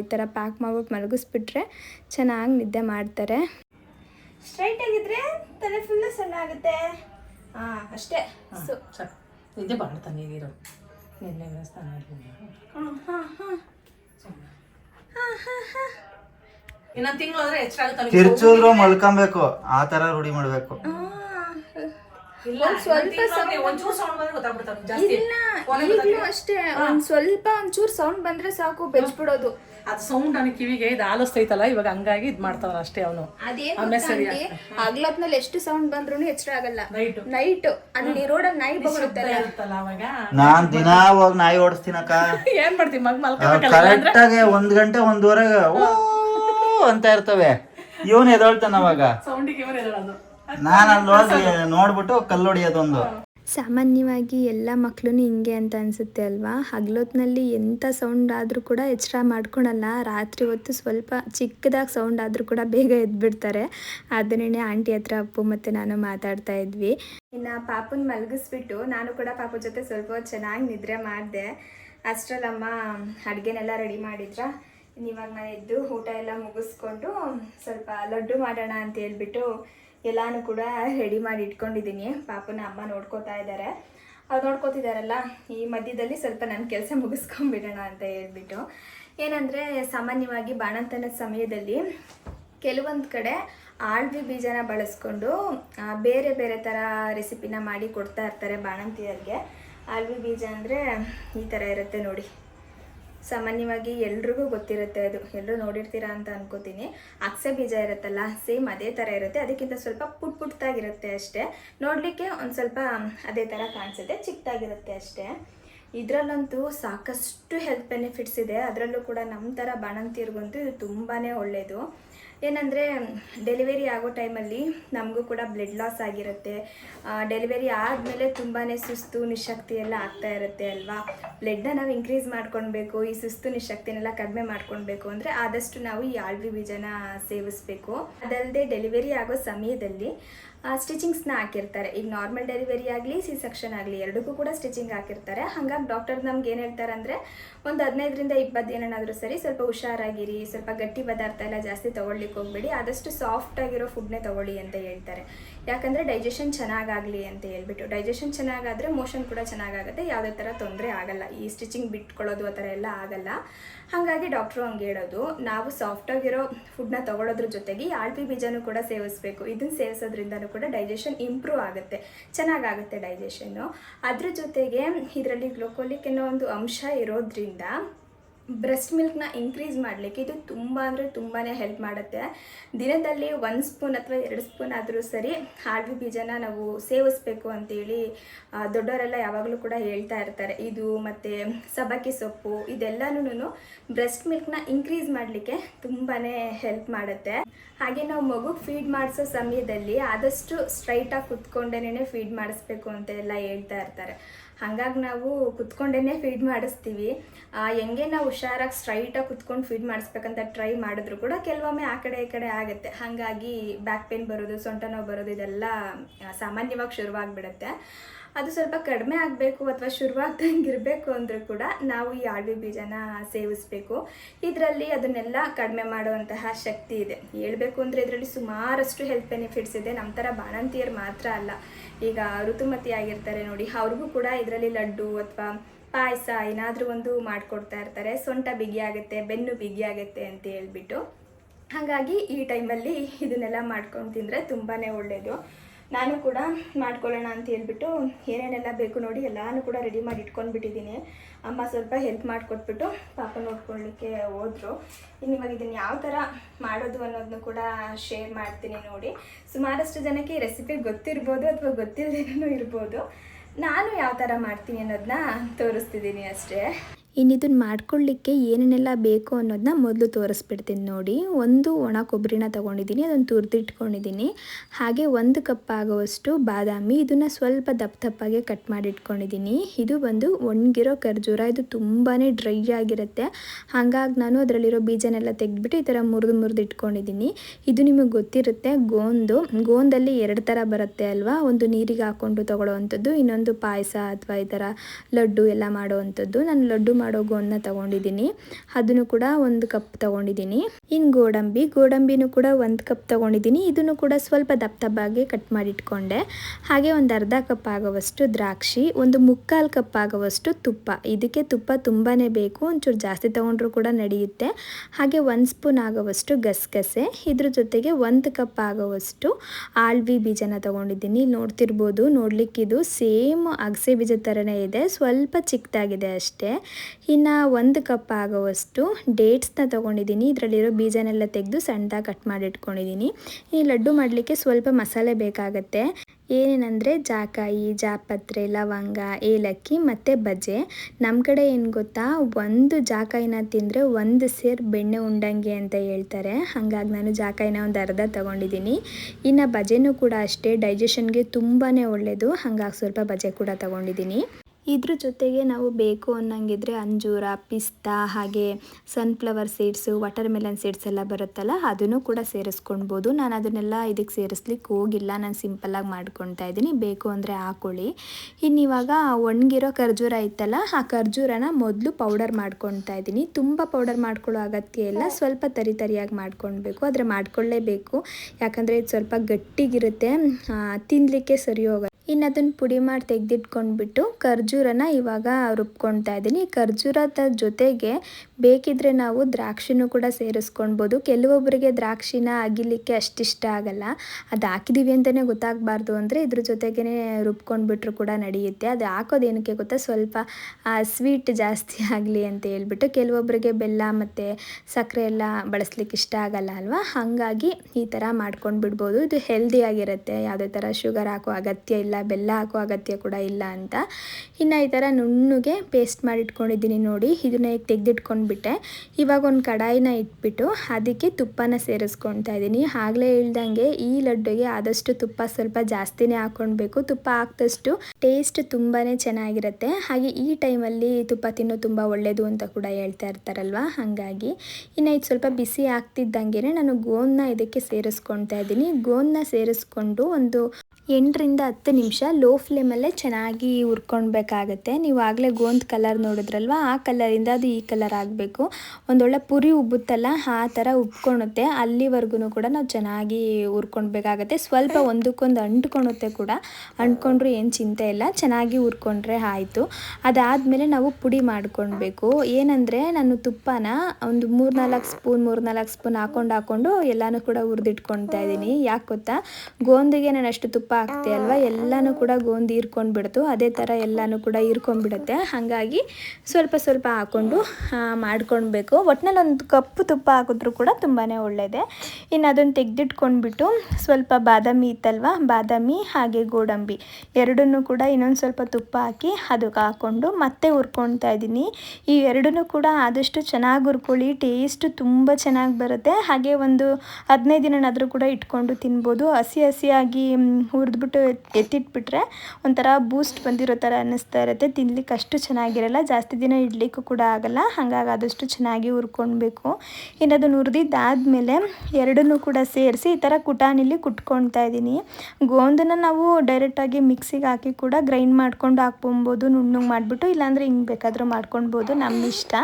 ಈ ಥರ ಪ್ಯಾಕ್ ಮಾಡ್ಬಿಟ್ಟು ಮಲಗಿಸ್ಬಿಟ್ರೆ ಚೆನ್ನಾಗಿ ನಿದ್ದೆ ಮಾಡ್ತಾರೆ. ಸ್ಟ್ರೈಟ್ ಆಗಿದ್ರೆ ತಲೆ ಫುಲ್ಲು ಸಣ್ಣ ಆಗುತ್ತೆ ಹಾ ಅಷ್ಟೇ ಸೊ ನಿದ್ದೆ ಮಾಡ್ತಾನೆ ನೀರು ನಿನ್ನೆ ಸ್ನಾನ ಮಾಡ್ಕೊಂಡು. ಇನ್ನೊಂದು ತಿಂಗಳು ಮಲ್ಕೊಬೇಕು ಆ ತರ ರೂಢಿ ಮಾಡ್ಬೇಕು. ಸ್ವಲ್ಪ ಇಲ್ಲ ಈಗಲೂ ಅಷ್ಟೇ ಒಂದ್ ಸ್ವಲ್ಪ ಒಂಚೂರು ಸೌಂಡ್ ಬಂದ್ರೆ ಸಾಕು ಬೆಚ್ಬಿಡೋದು. ಅದು ಸೌಂಡ್ ನನಗೆ ಕಿವಿಗೆ ಇದು ಆಲಸ್ತೈತಲ್ಲ ಇವಾಗ ಹಂಗಾಗಿ ಇದ್ ಮಾಡ್ತಾವಲ್ಲ ಅಷ್ಟೇ ಅವನು. ಅದೇನ್ ಆಗ್ಲತ್ನಲ್ಲಿ ಎಷ್ಟು ಸೌಂಡ್ ಬಂದ್ರು ಎಚ್ಚರ ಆಗಲ್ಲ. ನೈಟು ನೈಟ್ ಅಲ್ಲಿ ರೋಡ್ ನಾಯಿ ಬರುತ್ತಲ್ಲ ನಾನ್ ದಿನ ಹೋಗಿ ನಾಯಿ ಓಡಿಸ್ತೀನಕ್ಕ. ಏನ್ ಮಾಡ್ತೀನಿ ಮಗ್ ಕರೆಕ್ಟ್ ಆಗಿ ಒಂದ್ ಗಂಟೆ ಒಂದೂವರೆಗೆ ಅಂತ ಇರ್ತವೆ. ಇವನ್ ಎದೊಳ್ತಾನ ಅವಾಗ. ನಾನು ಅಲ್ಲಿ ನೋಡ್ಬಿಟ್ಟು ಕಲ್ಲೊಡಿಯೋದೊಂದು ಸಾಮಾನ್ಯವಾಗಿ ಎಲ್ಲ ಮಕ್ಕಳು ಹಿಂಗೆ ಅಂತ ಅನಿಸುತ್ತೆ ಅಲ್ವಾ? ಹಗ್ಲೊತ್ನಲ್ಲಿ ಎಂಥ ಸೌಂಡ್ ಆದರೂ ಕೂಡ ಎಚ್ಚರ ಮಾಡ್ಕೊಳಲ್ಲ. ರಾತ್ರಿ ಹೊತ್ತು ಸ್ವಲ್ಪ ಚಿಕ್ಕದಾಗಿ ಸೌಂಡ್ ಆದರೂ ಕೂಡ ಬೇಗ ಎದ್ಬಿಡ್ತಾರೆ. ಅದನ್ನೇ ಆಂಟಿ ಹತ್ರ ಅಪ್ಪು ಮತ್ತು ನಾನು ಮಾತಾಡ್ತಾ ಇದ್ವಿ. ಇನ್ನು ಪಾಪನ್ ಮಲಗಿಸ್ಬಿಟ್ಟು ನಾನು ಕೂಡ ಪಾಪು ಜೊತೆ ಸ್ವಲ್ಪ ಚೆನ್ನಾಗಿ ನಿದ್ರೆ ಮಾಡಿದೆ. ಅಷ್ಟರಲ್ಲಮ್ಮ ಅಡುಗೆನೆಲ್ಲ ರೆಡಿ ಮಾಡಿದ್ರ? ಇವಾಗ ನಾನು ಎದ್ದು ಊಟ ಎಲ್ಲ ಮುಗಿಸ್ಕೊಂಡು ಸ್ವಲ್ಪ ಲಡ್ಡು ಮಾಡೋಣ ಅಂತ ಹೇಳ್ಬಿಟ್ಟು ಎಲ್ಲಾನು ಕೂಡ ರೆಡಿ ಮಾಡಿ ಇಟ್ಕೊಂಡಿದ್ದೀನಿ. ಪಾಪನ ಅಮ್ಮ ನೋಡ್ಕೋತಾ ಇದ್ದಾರೆ ಅವ್ರು ನೋಡ್ಕೋತಿದ್ದಾರಲ್ಲ ಈ ಮಧ್ಯದಲ್ಲಿ ಸ್ವಲ್ಪ ನನ್ನ ಕೆಲಸ ಮುಗಿಸ್ಕೊಂಡ್ಬಿಡೋಣ ಅಂತ ಹೇಳ್ಬಿಟ್ಟು. ಏನಂದರೆ, ಸಾಮಾನ್ಯವಾಗಿ ಬಾಣಂತನದ ಸಮಯದಲ್ಲಿ ಕೆಲವೊಂದು ಕಡೆ ಆಳ್ವಿ ಬೀಜನ ಬಳಸ್ಕೊಂಡು ಬೇರೆ ಬೇರೆ ಥರ ರೆಸಿಪಿನ ಮಾಡಿ ಕೊಡ್ತಾ ಇರ್ತಾರೆ ಬಾಣಂತಿಯರಿಗೆ. ಆಳ್ವಿ ಬೀಜ ಅಂದರೆ ಈ ಥರ ಇರುತ್ತೆ ನೋಡಿ. ಸಾಮಾನ್ಯವಾಗಿ ಎಲ್ರಿಗೂ ಗೊತ್ತಿರುತ್ತೆ ಅದು. ಎಲ್ಲರೂ ನೋಡಿರ್ತೀರಾ ಅಂತ ಅನ್ಕೋತೀನಿ. ಅಕ್ಸೆ ಬೀಜ ಇರುತ್ತಲ್ಲ, ಸೇಮ್ ಅದೇ ಥರ ಇರುತ್ತೆ. ಅದಕ್ಕಿಂತ ಸ್ವಲ್ಪ ಪುಟ್ ಪುಟ್ಟಾಗಿರುತ್ತೆ ಅಷ್ಟೇ. ನೋಡಲಿಕ್ಕೆ ಒಂದು ಸ್ವಲ್ಪ ಅದೇ ಥರ ಕಾಣಿಸುತ್ತೆ. ಚಿಕ್ಕದಾಗಿರುತ್ತೆ ಅಷ್ಟೇ. ಇದರಲ್ಲಂತೂ ಸಾಕಷ್ಟು ಹೆಲ್ತ್ ಬೆನಿಫಿಟ್ಸ್ ಇದೆ. ಅದರಲ್ಲೂ ಕೂಡ ನಮ್ಮ ಥರ ಬಣಂತಿರ್ಗಂತೂ ಇದು ತುಂಬಾ ಒಳ್ಳೆಯದು ಏನಂದರೆ, ಡೆಲಿವರಿ ಆಗೋ ಟೈಮಲ್ಲಿ ನಮಗೂ ಕೂಡ ಬ್ಲಡ್ ಲಾಸ್ ಆಗಿರುತ್ತೆ. ಡೆಲಿವರಿ ಆದಮೇಲೆ ತುಂಬಾ ಸುಸ್ತು, ನಿಶಕ್ತಿ ಎಲ್ಲ ಆಗ್ತಾ ಇರುತ್ತೆ ಅಲ್ವಾ? ಬ್ಲಡ್ನ ನಾವು ಇನ್ಕ್ರೀಸ್ ಮಾಡ್ಕೊಳ್ಬೇಕು ಈ ಸುಸ್ತು, ನಿಶಕ್ತಿನೆಲ್ಲ ಕಡಿಮೆ ಮಾಡ್ಕೊಳ್ಬೇಕು ಅಂದರೆ ಆದಷ್ಟು ನಾವು ಈ ಆಳ್ವಿ ಬೀಜನ ಸೇವಿಸಬೇಕು. ಅದಲ್ಲದೆ ಡೆಲಿವರಿ ಆಗೋ ಸಮಯದಲ್ಲಿ ಸ್ಟಿಚಿಂಗ್ಸ್ನ ಹಾಕಿರ್ತಾರೆ. ಈಗ ನಾರ್ಮಲ್ ಡೆಲಿವರಿ ಆಗಲಿ ಸಿ ಸೆಕ್ಷನ್ ಆಗಲಿ, ಎರಡಕ್ಕೂ ಕೂಡ ಸ್ಟಿಚಿಂಗ್ ಹಾಕಿರ್ತಾರೆ. ಹಾಗಾಗಿ ಡಾಕ್ಟರ್ ನಮ್ಗೆ ಏನು ಹೇಳ್ತಾರೆ ಅಂದರೆ ಒಂದು ಹದಿನೈದರಿಂದ ಇಪ್ಪತ್ತು ಏನೇನಾದರೂ ಸರಿ ಸ್ವಲ್ಪ ಹುಷಾರಾಗಿರಿ, ಸ್ವಲ್ಪ ಗಟ್ಟಿ ಪದಾರ್ಥ ಎಲ್ಲ ಜಾಸ್ತಿ ತೊಗೊಳ್ಲಿಕ್ಕೆ ಹೋಗಬೇಡಿ, ಆದಷ್ಟು ಸಾಫ್ಟ್ ಆಗಿರೋ ಫುಡ್ನೇ ತೊಗೊಳ್ಳಿ ಅಂತ ಹೇಳ್ತಾರೆ. ಯಾಕಂದರೆ ಡೈಜೆಷನ್ ಚೆನ್ನಾಗಾಗಲಿ ಅಂತ ಹೇಳ್ಬಿಟ್ಟು. ಡೈಜೆಷನ್ ಚೆನ್ನಾಗಾದರೆ ಮೋಷನ್ ಕೂಡ ಚೆನ್ನಾಗಾಗುತ್ತೆ, ಯಾವುದೇ ಥರ ತೊಂದರೆ ಆಗಲ್ಲ. ಈ ಸ್ಟಿಚಿಂಗ್ ಬಿಟ್ಕೊಳ್ಳೋದು ಆ ಥರ ಎಲ್ಲ ಆಗಲ್ಲ. ಹಾಗಾಗಿ ಡಾಕ್ಟ್ರು ಹಂಗೆ ಹೇಳೋದು, ನಾವು ಸಾಫ್ಟಾಗಿರೋ ಫುಡ್ನ ತಗೊಳ್ಳೋದ್ರ ಜೊತೆಗೆ ಆಳ್ಪಿ ಬೀಜನೂ ಕೂಡ ಸೇವಿಸಬೇಕು. ಇದನ್ನು ಸೇವಿಸೋದ್ರಿಂದನೂ ಕೂಡ ಡೈಜೆಷನ್ ಇಂಪ್ರೂವ್ ಆಗುತ್ತೆ. ಚೆನ್ನಾಗಾಗುತ್ತೆ ಡೈಜೆಷನ್ನು ಅದ್ರ ಜೊತೆಗೆ ಇದರಲ್ಲಿ ಗ್ಲೋಕೋಲಿಕ್ ಅನ್ನೋ ಒಂದು ಅಂಶ ಇರೋದ್ರಿಂದ ಬ್ರೆಸ್ಟ್ ಮಿಲ್ಕ್ನ ಇನ್ಕ್ರೀಸ್ ಮಾಡಲಿಕ್ಕೆ ಇದು ತುಂಬ ಅಂದರೆ ತುಂಬಾ ಹೆಲ್ಪ್ ಮಾಡುತ್ತೆ. ದಿನದಲ್ಲಿ ಒಂದು ಸ್ಪೂನ್ ಅಥವಾ ಎರಡು ಸ್ಪೂನ್ ಆದರೂ ಸರಿ ಹಾಳ್ವಿ ಬೀಜನ ನಾವು ಸೇವಿಸ್ಬೇಕು ಅಂತೇಳಿ ದೊಡ್ಡವರೆಲ್ಲ ಯಾವಾಗಲೂ ಕೂಡ ಹೇಳ್ತಾ ಇರ್ತಾರೆ. ಇದು ಮತ್ತು ಸಬ್ಬಕ್ಕಿ ಸೊಪ್ಪು ಇದೆಲ್ಲನೂ ಬ್ರೆಸ್ಟ್ ಮಿಲ್ಕ್ನ ಇನ್ಕ್ರೀಸ್ ಮಾಡಲಿಕ್ಕೆ ತುಂಬಾ ಹೆಲ್ಪ್ ಮಾಡುತ್ತೆ. ಹಾಗೆ ನಾವು ಮಗು ಫೀಡ್ ಮಾಡಿಸೋ ಸಮಯದಲ್ಲಿ ಆದಷ್ಟು ಸ್ಟ್ರೈಟಾಗಿ ಕುತ್ಕೊಂಡೇನೆ ಫೀಡ್ ಮಾಡಿಸ್ಬೇಕು ಅಂತ ಎಲ್ಲ ಹೇಳ್ತಾ ಇರ್ತಾರೆ. ಹಾಗಾಗಿ ನಾವು ಕುತ್ಕೊಂಡೇ ಫೀಡ್ ಮಾಡಿಸ್ತೀವಿ. ಹೆಂಗೆ ನಾವು ಹುಷಾರಾಗಿ ಸ್ಟ್ರೈಟಾಗಿ ಕುತ್ಕೊಂಡು ಫೀಡ್ ಮಾಡಿಸ್ಬೇಕಂತ ಟ್ರೈ ಮಾಡಿದ್ರು ಕೂಡ ಕೆಲವೊಮ್ಮೆ ಆ ಕಡೆ ಈ ಕಡೆ ಆಗುತ್ತೆ. ಹಾಗಾಗಿ ಬ್ಯಾಕ್ ಪೇನ್ ಬರೋದು, ಸೊಂಟ ನೋವು ಬರೋದು, ಇದೆಲ್ಲ ಸಾಮಾನ್ಯವಾಗಿ ಶುರುವಾಗ್ಬಿಡುತ್ತೆ. ಅದು ಸ್ವಲ್ಪ ಕಡಿಮೆ ಆಗಬೇಕು ಅಥವಾ ಶುರುವಾಗ್ದಂಗಿರಬೇಕು ಅಂದರೂ ಕೂಡ ನಾವು ಈ ಆಳ್ವಿ ಬೀಜನ ಸೇವಿಸಬೇಕು. ಇದರಲ್ಲಿ ಅದನ್ನೆಲ್ಲ ಕಡಿಮೆ ಮಾಡುವಂತಹ ಶಕ್ತಿ ಇದೆ. ಹೇಳಬೇಕು ಅಂದರೆ ಇದರಲ್ಲಿ ಸುಮಾರಷ್ಟು ಹೆಲ್ತ್ ಬೆನಿಫಿಟ್ಸ್ ಇದೆ. ನಮ್ಮ ಥರ ಬಾಣಂತಿಯರು ಮಾತ್ರ ಅಲ್ಲ. ಈಗ ಋತುಮತಿ ಆಗಿರ್ತಾರೆ ನೋಡಿ, ಅವ್ರಿಗೂ ಕೂಡ ಇದರಲ್ಲಿ ಲಡ್ಡು ಅಥವಾ ಪಾಯಸ ಏನಾದರೂ ಒಂದು ಮಾಡಿಕೊಡ್ತಾ ಇರ್ತಾರೆ. ಸೊಂಟ ಬಿಗಿ ಆಗುತ್ತೆ, ಬೆನ್ನು ಬಿಗಿ ಆಗುತ್ತೆ ಅಂತ ಹೇಳ್ಬಿಟ್ಟು. ಹಾಗಾಗಿ ಈ ಟೈಮಲ್ಲಿ ಇದನ್ನೆಲ್ಲ ಮಾಡ್ಕೊಂಡು ತಿಂದರೆ ತುಂಬಾ ಒಳ್ಳೆಯದು ನಾನು ಕೂಡ ಮಾಡ್ಕೊಳ್ಳೋಣ ಅಂತ ಹೇಳ್ಬಿಟ್ಟು ಏನೇನೆಲ್ಲ ಬೇಕು ನೋಡಿ ಎಲ್ಲಾನು ಕೂಡ ರೆಡಿ ಮಾಡಿ ಇಟ್ಕೊಂಡ್ಬಿಟ್ಟಿದ್ದೀನಿ. ಅಮ್ಮ ಸ್ವಲ್ಪ ಹೆಲ್ಪ್ ಮಾಡಿಕೊಟ್ಬಿಟ್ಟು ಪಾಪ ನೋಡ್ಕೊಳ್ಳಿಕ್ಕೆ ಹೋದರು. ಇನ್ನು ಇವಾಗ ಇದನ್ನು ಯಾವ ಥರ ಮಾಡೋದು ಅನ್ನೋದನ್ನು ಕೂಡ ಶೇರ್ ಮಾಡ್ತೀನಿ ನೋಡಿ. ಸುಮಾರಷ್ಟು ಜನಕ್ಕೆ ರೆಸಿಪಿ ಗೊತ್ತಿರ್ಬೋದು ಅಥವಾ ಗೊತ್ತಿಲ್ಲದೇನೂ ಇರ್ಬೋದು. ನಾನು ಯಾವ ಥರ ಮಾಡ್ತೀನಿ ಅನ್ನೋದನ್ನ ತೋರಿಸ್ತಿದ್ದೀನಿ ಅಷ್ಟೇ. ಇನ್ನು ಇದನ್ನು ಮಾಡ್ಕೊಳ್ಳಿಕ್ಕೆ ಏನೇನೆಲ್ಲ ಬೇಕು ಅನ್ನೋದನ್ನ ಮೊದಲು ತೋರಿಸ್ಬಿಡ್ತೀನಿ ನೋಡಿ. ಒಂದು ಒಣ ಕೊಬ್ಬರಿನ ತೊಗೊಂಡಿದ್ದೀನಿ, ಅದನ್ನು ತುರಿದಿಟ್ಕೊಂಡಿದ್ದೀನಿ. ಹಾಗೆ ಒಂದು ಕಪ್ ಆಗುವಷ್ಟು ಬಾದಾಮಿ, ಇದನ್ನು ಸ್ವಲ್ಪ ದಪ್ಪ ದಪ್ಪಾಗೆ ಕಟ್ ಮಾಡಿಟ್ಕೊಂಡಿದ್ದೀನಿ. ಇದು ಬಂದು ಒಣಗಿರೋ ಖರ್ಜೂರ, ಇದು ತುಂಬಾ ಡ್ರೈ ಆಗಿರುತ್ತೆ. ಹಾಗಾಗಿ ನಾನು ಅದರಲ್ಲಿರೋ ಬೀಜನೆಲ್ಲ ತೆಗೆದ್ಬಿಟ್ಟು ಈ ಥರ ಮುರಿದು ಮುರಿದು ಇಟ್ಕೊಂಡಿದ್ದೀನಿ. ಇದು ನಿಮಗೆ ಗೊತ್ತಿರುತ್ತೆ, ಗೋಂದು, ಗೋಂದಲ್ಲಿ ಎರಡು ಥರ ಬರುತ್ತೆ ಅಲ್ವಾ? ಒಂದು ನೀರಿಗೆ ಹಾಕ್ಕೊಂಡು ತೊಗೊಳ್ಳೋವಂಥದ್ದು, ಇನ್ನೊಂದು ಪಾಯಸ ಅಥವಾ ಈ ಥರ ಲಡ್ಡು ಎಲ್ಲ ಮಾಡುವಂಥದ್ದು. ನಾನು ಲಡ್ಡು ಮಾಡೋ ಗೋನ್ನ ತಗೊಂಡಿದ್ದೀನಿ. ಅದನ್ನು ಕೂಡ ಒಂದು ಕಪ್ ತಗೊಂಡಿದ್ದೀನಿ. ಇನ್ನು ಗೋಡಂಬಿ, ಗೋಡಂಬಿನೂ ಕೂಡ ಒಂದು ಕಪ್ ತಗೊಂಡಿದ್ದೀನಿ. ಇದನ್ನು ಕೂಡ ಸ್ವಲ್ಪ ದಪ್ಪ ದಪ್ಪಾಗಿ ಕಟ್ ಮಾಡಿಟ್ಕೊಂಡೆ. ಹಾಗೆ ಒಂದು ಅರ್ಧ ಕಪ್ ಆಗೋವಷ್ಟು ದ್ರಾಕ್ಷಿ, ಒಂದು ಮುಕ್ಕಾಲು ಕಪ್ ಆಗೋವಷ್ಟು ತುಪ್ಪ. ಇದಕ್ಕೆ ತುಪ್ಪ ತುಂಬಾ ಬೇಕು. ಒಂಚೂರು ಜಾಸ್ತಿ ತೊಗೊಂಡ್ರೂ ಕೂಡ ನಡೆಯುತ್ತೆ. ಹಾಗೆ ಒಂದು ಸ್ಪೂನ್ ಆಗೋವಷ್ಟು ಗಸಗಸೆ. ಇದ್ರ ಜೊತೆಗೆ ಒಂದು ಕಪ್ ಆಗೋವಷ್ಟು ಆಳ್ವಿ ಬೀಜನ ತೊಗೊಂಡಿದ್ದೀನಿ. ನೋಡ್ತಿರ್ಬೋದು ನೋಡ್ಲಿಕ್ಕೆ ಇದು ಸೇಮ್ ಅಗಸೆ ಬೀಜ ಥರನೇ ಇದೆ. ಸ್ವಲ್ಪ ಚಿಕ್ಕದಾಗಿದೆ ಅಷ್ಟೇ. ಇನ್ನು ಒಂದು ಕಪ್ ಆಗುವಷ್ಟು ಡೇಟ್ಸ್ನ ತೊಗೊಂಡಿದ್ದೀನಿ ಇದರಲ್ಲಿರೋ ಬೀಜನೆಲ್ಲ ತೆಗೆದು ಸಣ್ಣದಾಗಿ ಕಟ್ ಮಾಡಿಟ್ಕೊಂಡಿದ್ದೀನಿ ಈ ಲಡ್ಡು ಮಾಡಲಿಕ್ಕೆ ಸ್ವಲ್ಪ ಮಸಾಲೆ ಬೇಕಾಗತ್ತೆ. ಏನೇನೆಂದರೆ ಜಾಕಾಯಿ, ಜಾಪತ್ರೆ, ಲವಂಗ, ಏಲಕ್ಕಿ ಮತ್ತು ಬಜೆ ನಮ್ಮ ಕಡೆ ಏನು ಗೊತ್ತಾ, ಒಂದು ಜಾಕಾಯಿನ ತಿಂದರೆ ಒಂದು ಸೇರ್ ಬೆಣ್ಣೆ ಉಂಡಂಗೆ ಅಂತ ಹೇಳ್ತಾರೆ. ಹಾಗಾಗಿ ನಾನು ಜಾಕಾಯಿನ ಒಂದು ಅರ್ಧ ತೊಗೊಂಡಿದ್ದೀನಿ ಇನ್ನು ಬಜೆನೂ ಕೂಡ ಅಷ್ಟೇ ಡೈಜೆಷನ್ಗೆ ತುಂಬಾ ಒಳ್ಳೆಯದು ಹಾಗಾಗಿ ಸ್ವಲ್ಪ ಬಜೆ ಕೂಡ ತೊಗೊಂಡಿದ್ದೀನಿ ಇದ್ರ ಜೊತೆಗೆ ನಾವು ಬೇಕು ಅನ್ನಂಗಿದ್ರೆ ಅಂಜೂರ, ಪಿಸ್ತಾ, ಹಾಗೆ sunflower seeds watermelon seeds ಎಲ್ಲ ಬರುತ್ತಲ್ಲ, ಅದನ್ನು ಕೂಡ ಸೇರಿಸ್ಕೊಳ್ಬೋದು ನಾನು ಅದನ್ನೆಲ್ಲ ಇದಕ್ಕೆ ಸೇರಿಸ್ಲಿಕ್ಕೆ ಹೋಗಿಲ್ಲ. ನಾನು ಸಿಂಪಲ್ಲಾಗಿ ಮಾಡ್ಕೊಳ್ತಾ ಇದ್ದೀನಿ ಬೇಕು ಅಂದರೆ ಹಾಕೊಳ್ಳಿ. ಇನ್ನಿವಾಗ ಒಣಗಿರೋ ಖರ್ಜೂರ ಇತ್ತಲ್ಲ ಆ ಖರ್ಜೂರನ ಮೊದಲು ಪೌಡರ್ ಮಾಡ್ಕೊಳ್ತಾ ಇದ್ದೀನಿ ತುಂಬ ಪೌಡರ್ ಮಾಡ್ಕೊಳ್ಳೋ ಅಗತ್ಯ ಇಲ್ಲ. ಸ್ವಲ್ಪ ತರಿ ತರಿಯಾಗಿ ಮಾಡ್ಕೊಳ್ಬೇಕು ಆದರೆ ಮಾಡ್ಕೊಳ್ಳೇಬೇಕು ಯಾಕಂದರೆ ಇದು ಸ್ವಲ್ಪ ಗಟ್ಟಿಗಿರುತ್ತೆ. ತಿನ್ನಲಿಕ್ಕೆ ಸರಿ ಹೋಗುತ್ತೆ ಇನ್ನು ಅದನ್ನು ಪುಡಿ ಮಾಡಿ ತೆಗೆದಿಟ್ಕೊಂಡ್ಬಿಟ್ಟು ಖರ್ಜೂರನ ಇವಾಗ ರುಬ್ಕೊಳ್ತಾ ಇದ್ದೀನಿ. ಖರ್ಜೂರದ ಜೊತೆಗೆ ಬೇಕಿದ್ರೆ ನಾವು ದ್ರಾಕ್ಷಿನೂ ಕೂಡ ಸೇರಿಸ್ಕೊಳ್ಬೋದು. ಕೆಲವೊಬ್ಬರಿಗೆ ದ್ರಾಕ್ಷಿನ ಅಗಿಲಿಕ್ಕೆ ಅಷ್ಟಿಷ್ಟ ಆಗಲ್ಲ. ಅದು ಹಾಕಿದ್ದೀವಿ ಅಂತಲೇ ಗೊತ್ತಾಗಬಾರ್ದು ಅಂದರೆ ಇದ್ರ ಜೊತೆಗೇ ರುಬ್ಕೊಂಡ್ಬಿಟ್ರು ಕೂಡ ನಡೆಯುತ್ತೆ. ಅದು ಹಾಕೋದೇನಕ್ಕೆ ಗೊತ್ತಾ? ಸ್ವಲ್ಪ ಸ್ವೀಟ್ ಜಾಸ್ತಿ ಆಗಲಿ ಅಂತ ಹೇಳ್ಬಿಟ್ಟು ಕೆಲವೊಬ್ಬರಿಗೆ ಬೆಲ್ಲ ಮತ್ತು ಸಕ್ಕರೆ ಎಲ್ಲ ಬಳಸ್ಲಿಕ್ಕೆ ಇಷ್ಟ ಆಗಲ್ಲ ಅಲ್ವಾ? ಹಾಗಾಗಿ ಈ ಥರ ಮಾಡ್ಕೊಂಡು ಬಿಡ್ಬೋದು ಇದು ಹೆಲ್ದಿ ಆಗಿರುತ್ತೆ. ಯಾವುದೇ ಥರ ಶುಗರ್ ಹಾಕೋ ಅಗತ್ಯ ಇಲ್ಲ, ಬೆಲ್ಲ ಹಾಕೋ ಅಗತ್ಯ ಕೂಡ ಇಲ್ಲ ಅಂತ. ಇನ್ನು ಈ ಥರ ನುಣ್ಣಗೆ ಪೇಸ್ಟ್ ಮಾಡಿ ಇಟ್ಕೊಂಡಿದ್ದೀನಿ ನೋಡಿ. ಇದನ್ನ ಈಗ ತೆಗೆದಿಟ್ಕೊಂಡ್ಬಿಟ್ಟೆ. ಇವಾಗ ಒಂದು ಕಡಾಯಿನ ಇಟ್ಬಿಟ್ಟು ಅದಕ್ಕೆ ತುಪ್ಪನ ಸೇರಿಸ್ಕೊಳ್ತಾ ಇದ್ದೀನಿ. ಆಗಲೇ ಹೇಳ್ದಂಗೆ ಈ ಲಡ್ಡುಗೆ ಆದಷ್ಟು ತುಪ್ಪ ಸ್ವಲ್ಪ ಜಾಸ್ತಿನೇ ಹಾಕ್ಕೊಳ್ಬೇಕು. ತುಪ್ಪ ಹಾಕಿದಷ್ಟು ಟೇಸ್ಟ್ ತುಂಬಾ ಚೆನ್ನಾಗಿರುತ್ತೆ. ಹಾಗೆ ಈ ಟೈಮಲ್ಲಿ ತುಪ್ಪ ತಿನ್ನೋ ತುಂಬ ಒಳ್ಳೆಯದು ಅಂತ ಕೂಡ ಹೇಳ್ತಾ ಇರ್ತಾರಲ್ವ? ಹಾಗಾಗಿ ಇನ್ನು ಇದು ಸ್ವಲ್ಪ ಬಿಸಿ ಆಗ್ತಿದ್ದಂಗೆ ನಾನು ಗೋನ್ನ ಇದಕ್ಕೆ ಸೇರಿಸ್ಕೊಳ್ತಾ ಇದ್ದೀನಿ. ಗೋನ್ನ ಸೇರಿಸ್ಕೊಂಡು ಒಂದು ಎಂಟರಿಂದ ಹತ್ತು ನಿಮಿಷ ಲೋ ಫ್ಲೇಮಲ್ಲೇ ಚೆನ್ನಾಗಿ ಹುರ್ಕೊಳ್ಬೇಕಾಗತ್ತೆ ನೀವು ಆಗಲೇ ಗೋಂದ್ ಕಲರ್ ನೋಡಿದ್ರಲ್ವ? ಆ ಕಲರಿಂದ ಅದು ಈ ಕಲರ್ ಆಗಬೇಕು. ಒಂದೊಳ್ಳೆ ಪುರಿ ಉಬ್ಬುತ್ತಲ್ಲ, ಆ ಥರ ಉಬ್ಕೊಳುತ್ತೆ ಅಲ್ಲಿವರೆಗೂ ಕೂಡ ನಾವು ಚೆನ್ನಾಗಿ ಹುರ್ಕೊಳ್ಬೇಕಾಗತ್ತೆ ಸ್ವಲ್ಪ ಒಂದಕ್ಕೊಂದು ಅಂಟ್ಕೊಳುತ್ತೆ ಕೂಡ. ಅಂಟ್ಕೊಂಡ್ರು ಏನು ಚಿಂತೆ ಇಲ್ಲ. ಚೆನ್ನಾಗಿ ಹುರ್ಕೊಂಡ್ರೆ ಆಯಿತು. ಅದಾದಮೇಲೆ ನಾವು ಪುಡಿ ಮಾಡ್ಕೊಳ್ಬೇಕು ಏನಂದರೆ ನಾನು ತುಪ್ಪನ ಒಂದು ಮೂರು ನಾಲ್ಕು ಸ್ಪೂನ್ ಮೂರು ನಾಲ್ಕು ಸ್ಪೂನ್ ಹಾಕೊಂಡು ಹಾಕೊಂಡು ಎಲ್ಲನೂ ಕೂಡ ಹುರಿದಿಟ್ಕೊಳ್ತಾ ಇದ್ದೀನಿ. ಯಾಕೆ ಗೊತ್ತಾ? ಗೋಂದಿಗೆ ನಾನು ಅಷ್ಟು ತುಪ್ಪ ಹಾಕ್ತೆ ಅಲ್ವಾ? ಎಲ್ಲನೂ ಕೂಡ ಗೋಂದಿ ಹೀರ್ಕೊಂಡ್ಬಿಡ್ತು. ಅದೇ ಥರ ಎಲ್ಲನೂ ಕೂಡ ಹೀರ್ಕೊಂಡ್ಬಿಡುತ್ತೆ ಹಾಗಾಗಿ ಸ್ವಲ್ಪ ಸ್ವಲ್ಪ ಹಾಕ್ಕೊಂಡು ಮಾಡ್ಕೊಳ್ಬೇಕು ಒಟ್ನಲ್ಲಿ ಒಂದು ಕಪ್ಪು ತುಪ್ಪ ಹಾಕಿದ್ರು ಕೂಡ ತುಂಬಾ ಒಳ್ಳೆಯದೆ ಇನ್ನು ಅದನ್ನು ತೆಗೆದಿಟ್ಕೊಂಡ್ಬಿಟ್ಟು ಸ್ವಲ್ಪ ಬಾದಾಮಿ ಇತ್ತಲ್ವ? ಬಾದಾಮಿ ಹಾಗೆ ಗೋಡಂಬಿ ಎರಡನ್ನೂ ಕೂಡ ಇನ್ನೊಂದು ಸ್ವಲ್ಪ ತುಪ್ಪ ಹಾಕಿ ಅದಕ್ಕೆ ಹಾಕ್ಕೊಂಡು ಮತ್ತೆ ಹುರ್ಕೊಳ್ತಾ ಇದ್ದೀನಿ. ಈ ಎರಡನ್ನೂ ಕೂಡ ಆದಷ್ಟು ಚೆನ್ನಾಗಿ ಹುರ್ಕೊಳ್ಳಿ. ಟೇಸ್ಟ್ ತುಂಬ ಚೆನ್ನಾಗಿ ಬರುತ್ತೆ. ಹಾಗೆ ಒಂದು ಹದಿನೈದು ದಿನನಾದರೂ ಕೂಡ ಇಟ್ಕೊಂಡು ತಿನ್ಬೋದು. ಹಸಿ ಹಸಿಯಾಗಿ ಹುರಿದ್ಬಿಟ್ಟು ಎತ್ತಿಟ್ಬಿಟ್ರೆ ಒಂಥರ ಬೂಸ್ಟ್ ಬಂದಿರೋ ಥರ ಅನ್ನಿಸ್ತಾ ಇರುತ್ತೆ. ತಿನ್ಲಿಕ್ಕೆ ಅಷ್ಟು ಚೆನ್ನಾಗಿರಲ್ಲ. ಜಾಸ್ತಿ ದಿನ ಇಡ್ಲಿಕ್ಕೂ ಕೂಡ ಆಗಲ್ಲ. ಹಾಗಾಗಿ ಆದಷ್ಟು ಚೆನ್ನಾಗಿ ಹುರ್ಕೊಳ್ಬೇಕು ಇನ್ನು ಅದನ್ನು ಹುರಿದಿದ್ದಾದಮೇಲೆ ಎರಡನ್ನೂ ಕೂಡ ಸೇರಿಸಿ ಈ ಥರ ಕುಟಾನಿಲಿ ಕುಟ್ಕೊಳ್ತಾ ಇದ್ದೀನಿ. ಗೋಂದನ್ನ ನಾವು ಡೈರೆಕ್ಟಾಗಿ ಮಿಕ್ಸಿಗೆ ಹಾಕಿ ಕೂಡ ಗ್ರೈಂಡ್ ಮಾಡ್ಕೊಂಡು ಹಾಕ್ಕೊಬೋದು ನುಣ್ಣಗೆ ಮಾಡಿಬಿಟ್ಟು, ಇಲ್ಲಾಂದರೆ ಹಿಂಗೆ ಬೇಕಾದರೂ ಮಾಡ್ಕೊಳ್ಬೋದು ನಮ್ಮ ಇಷ್ಟ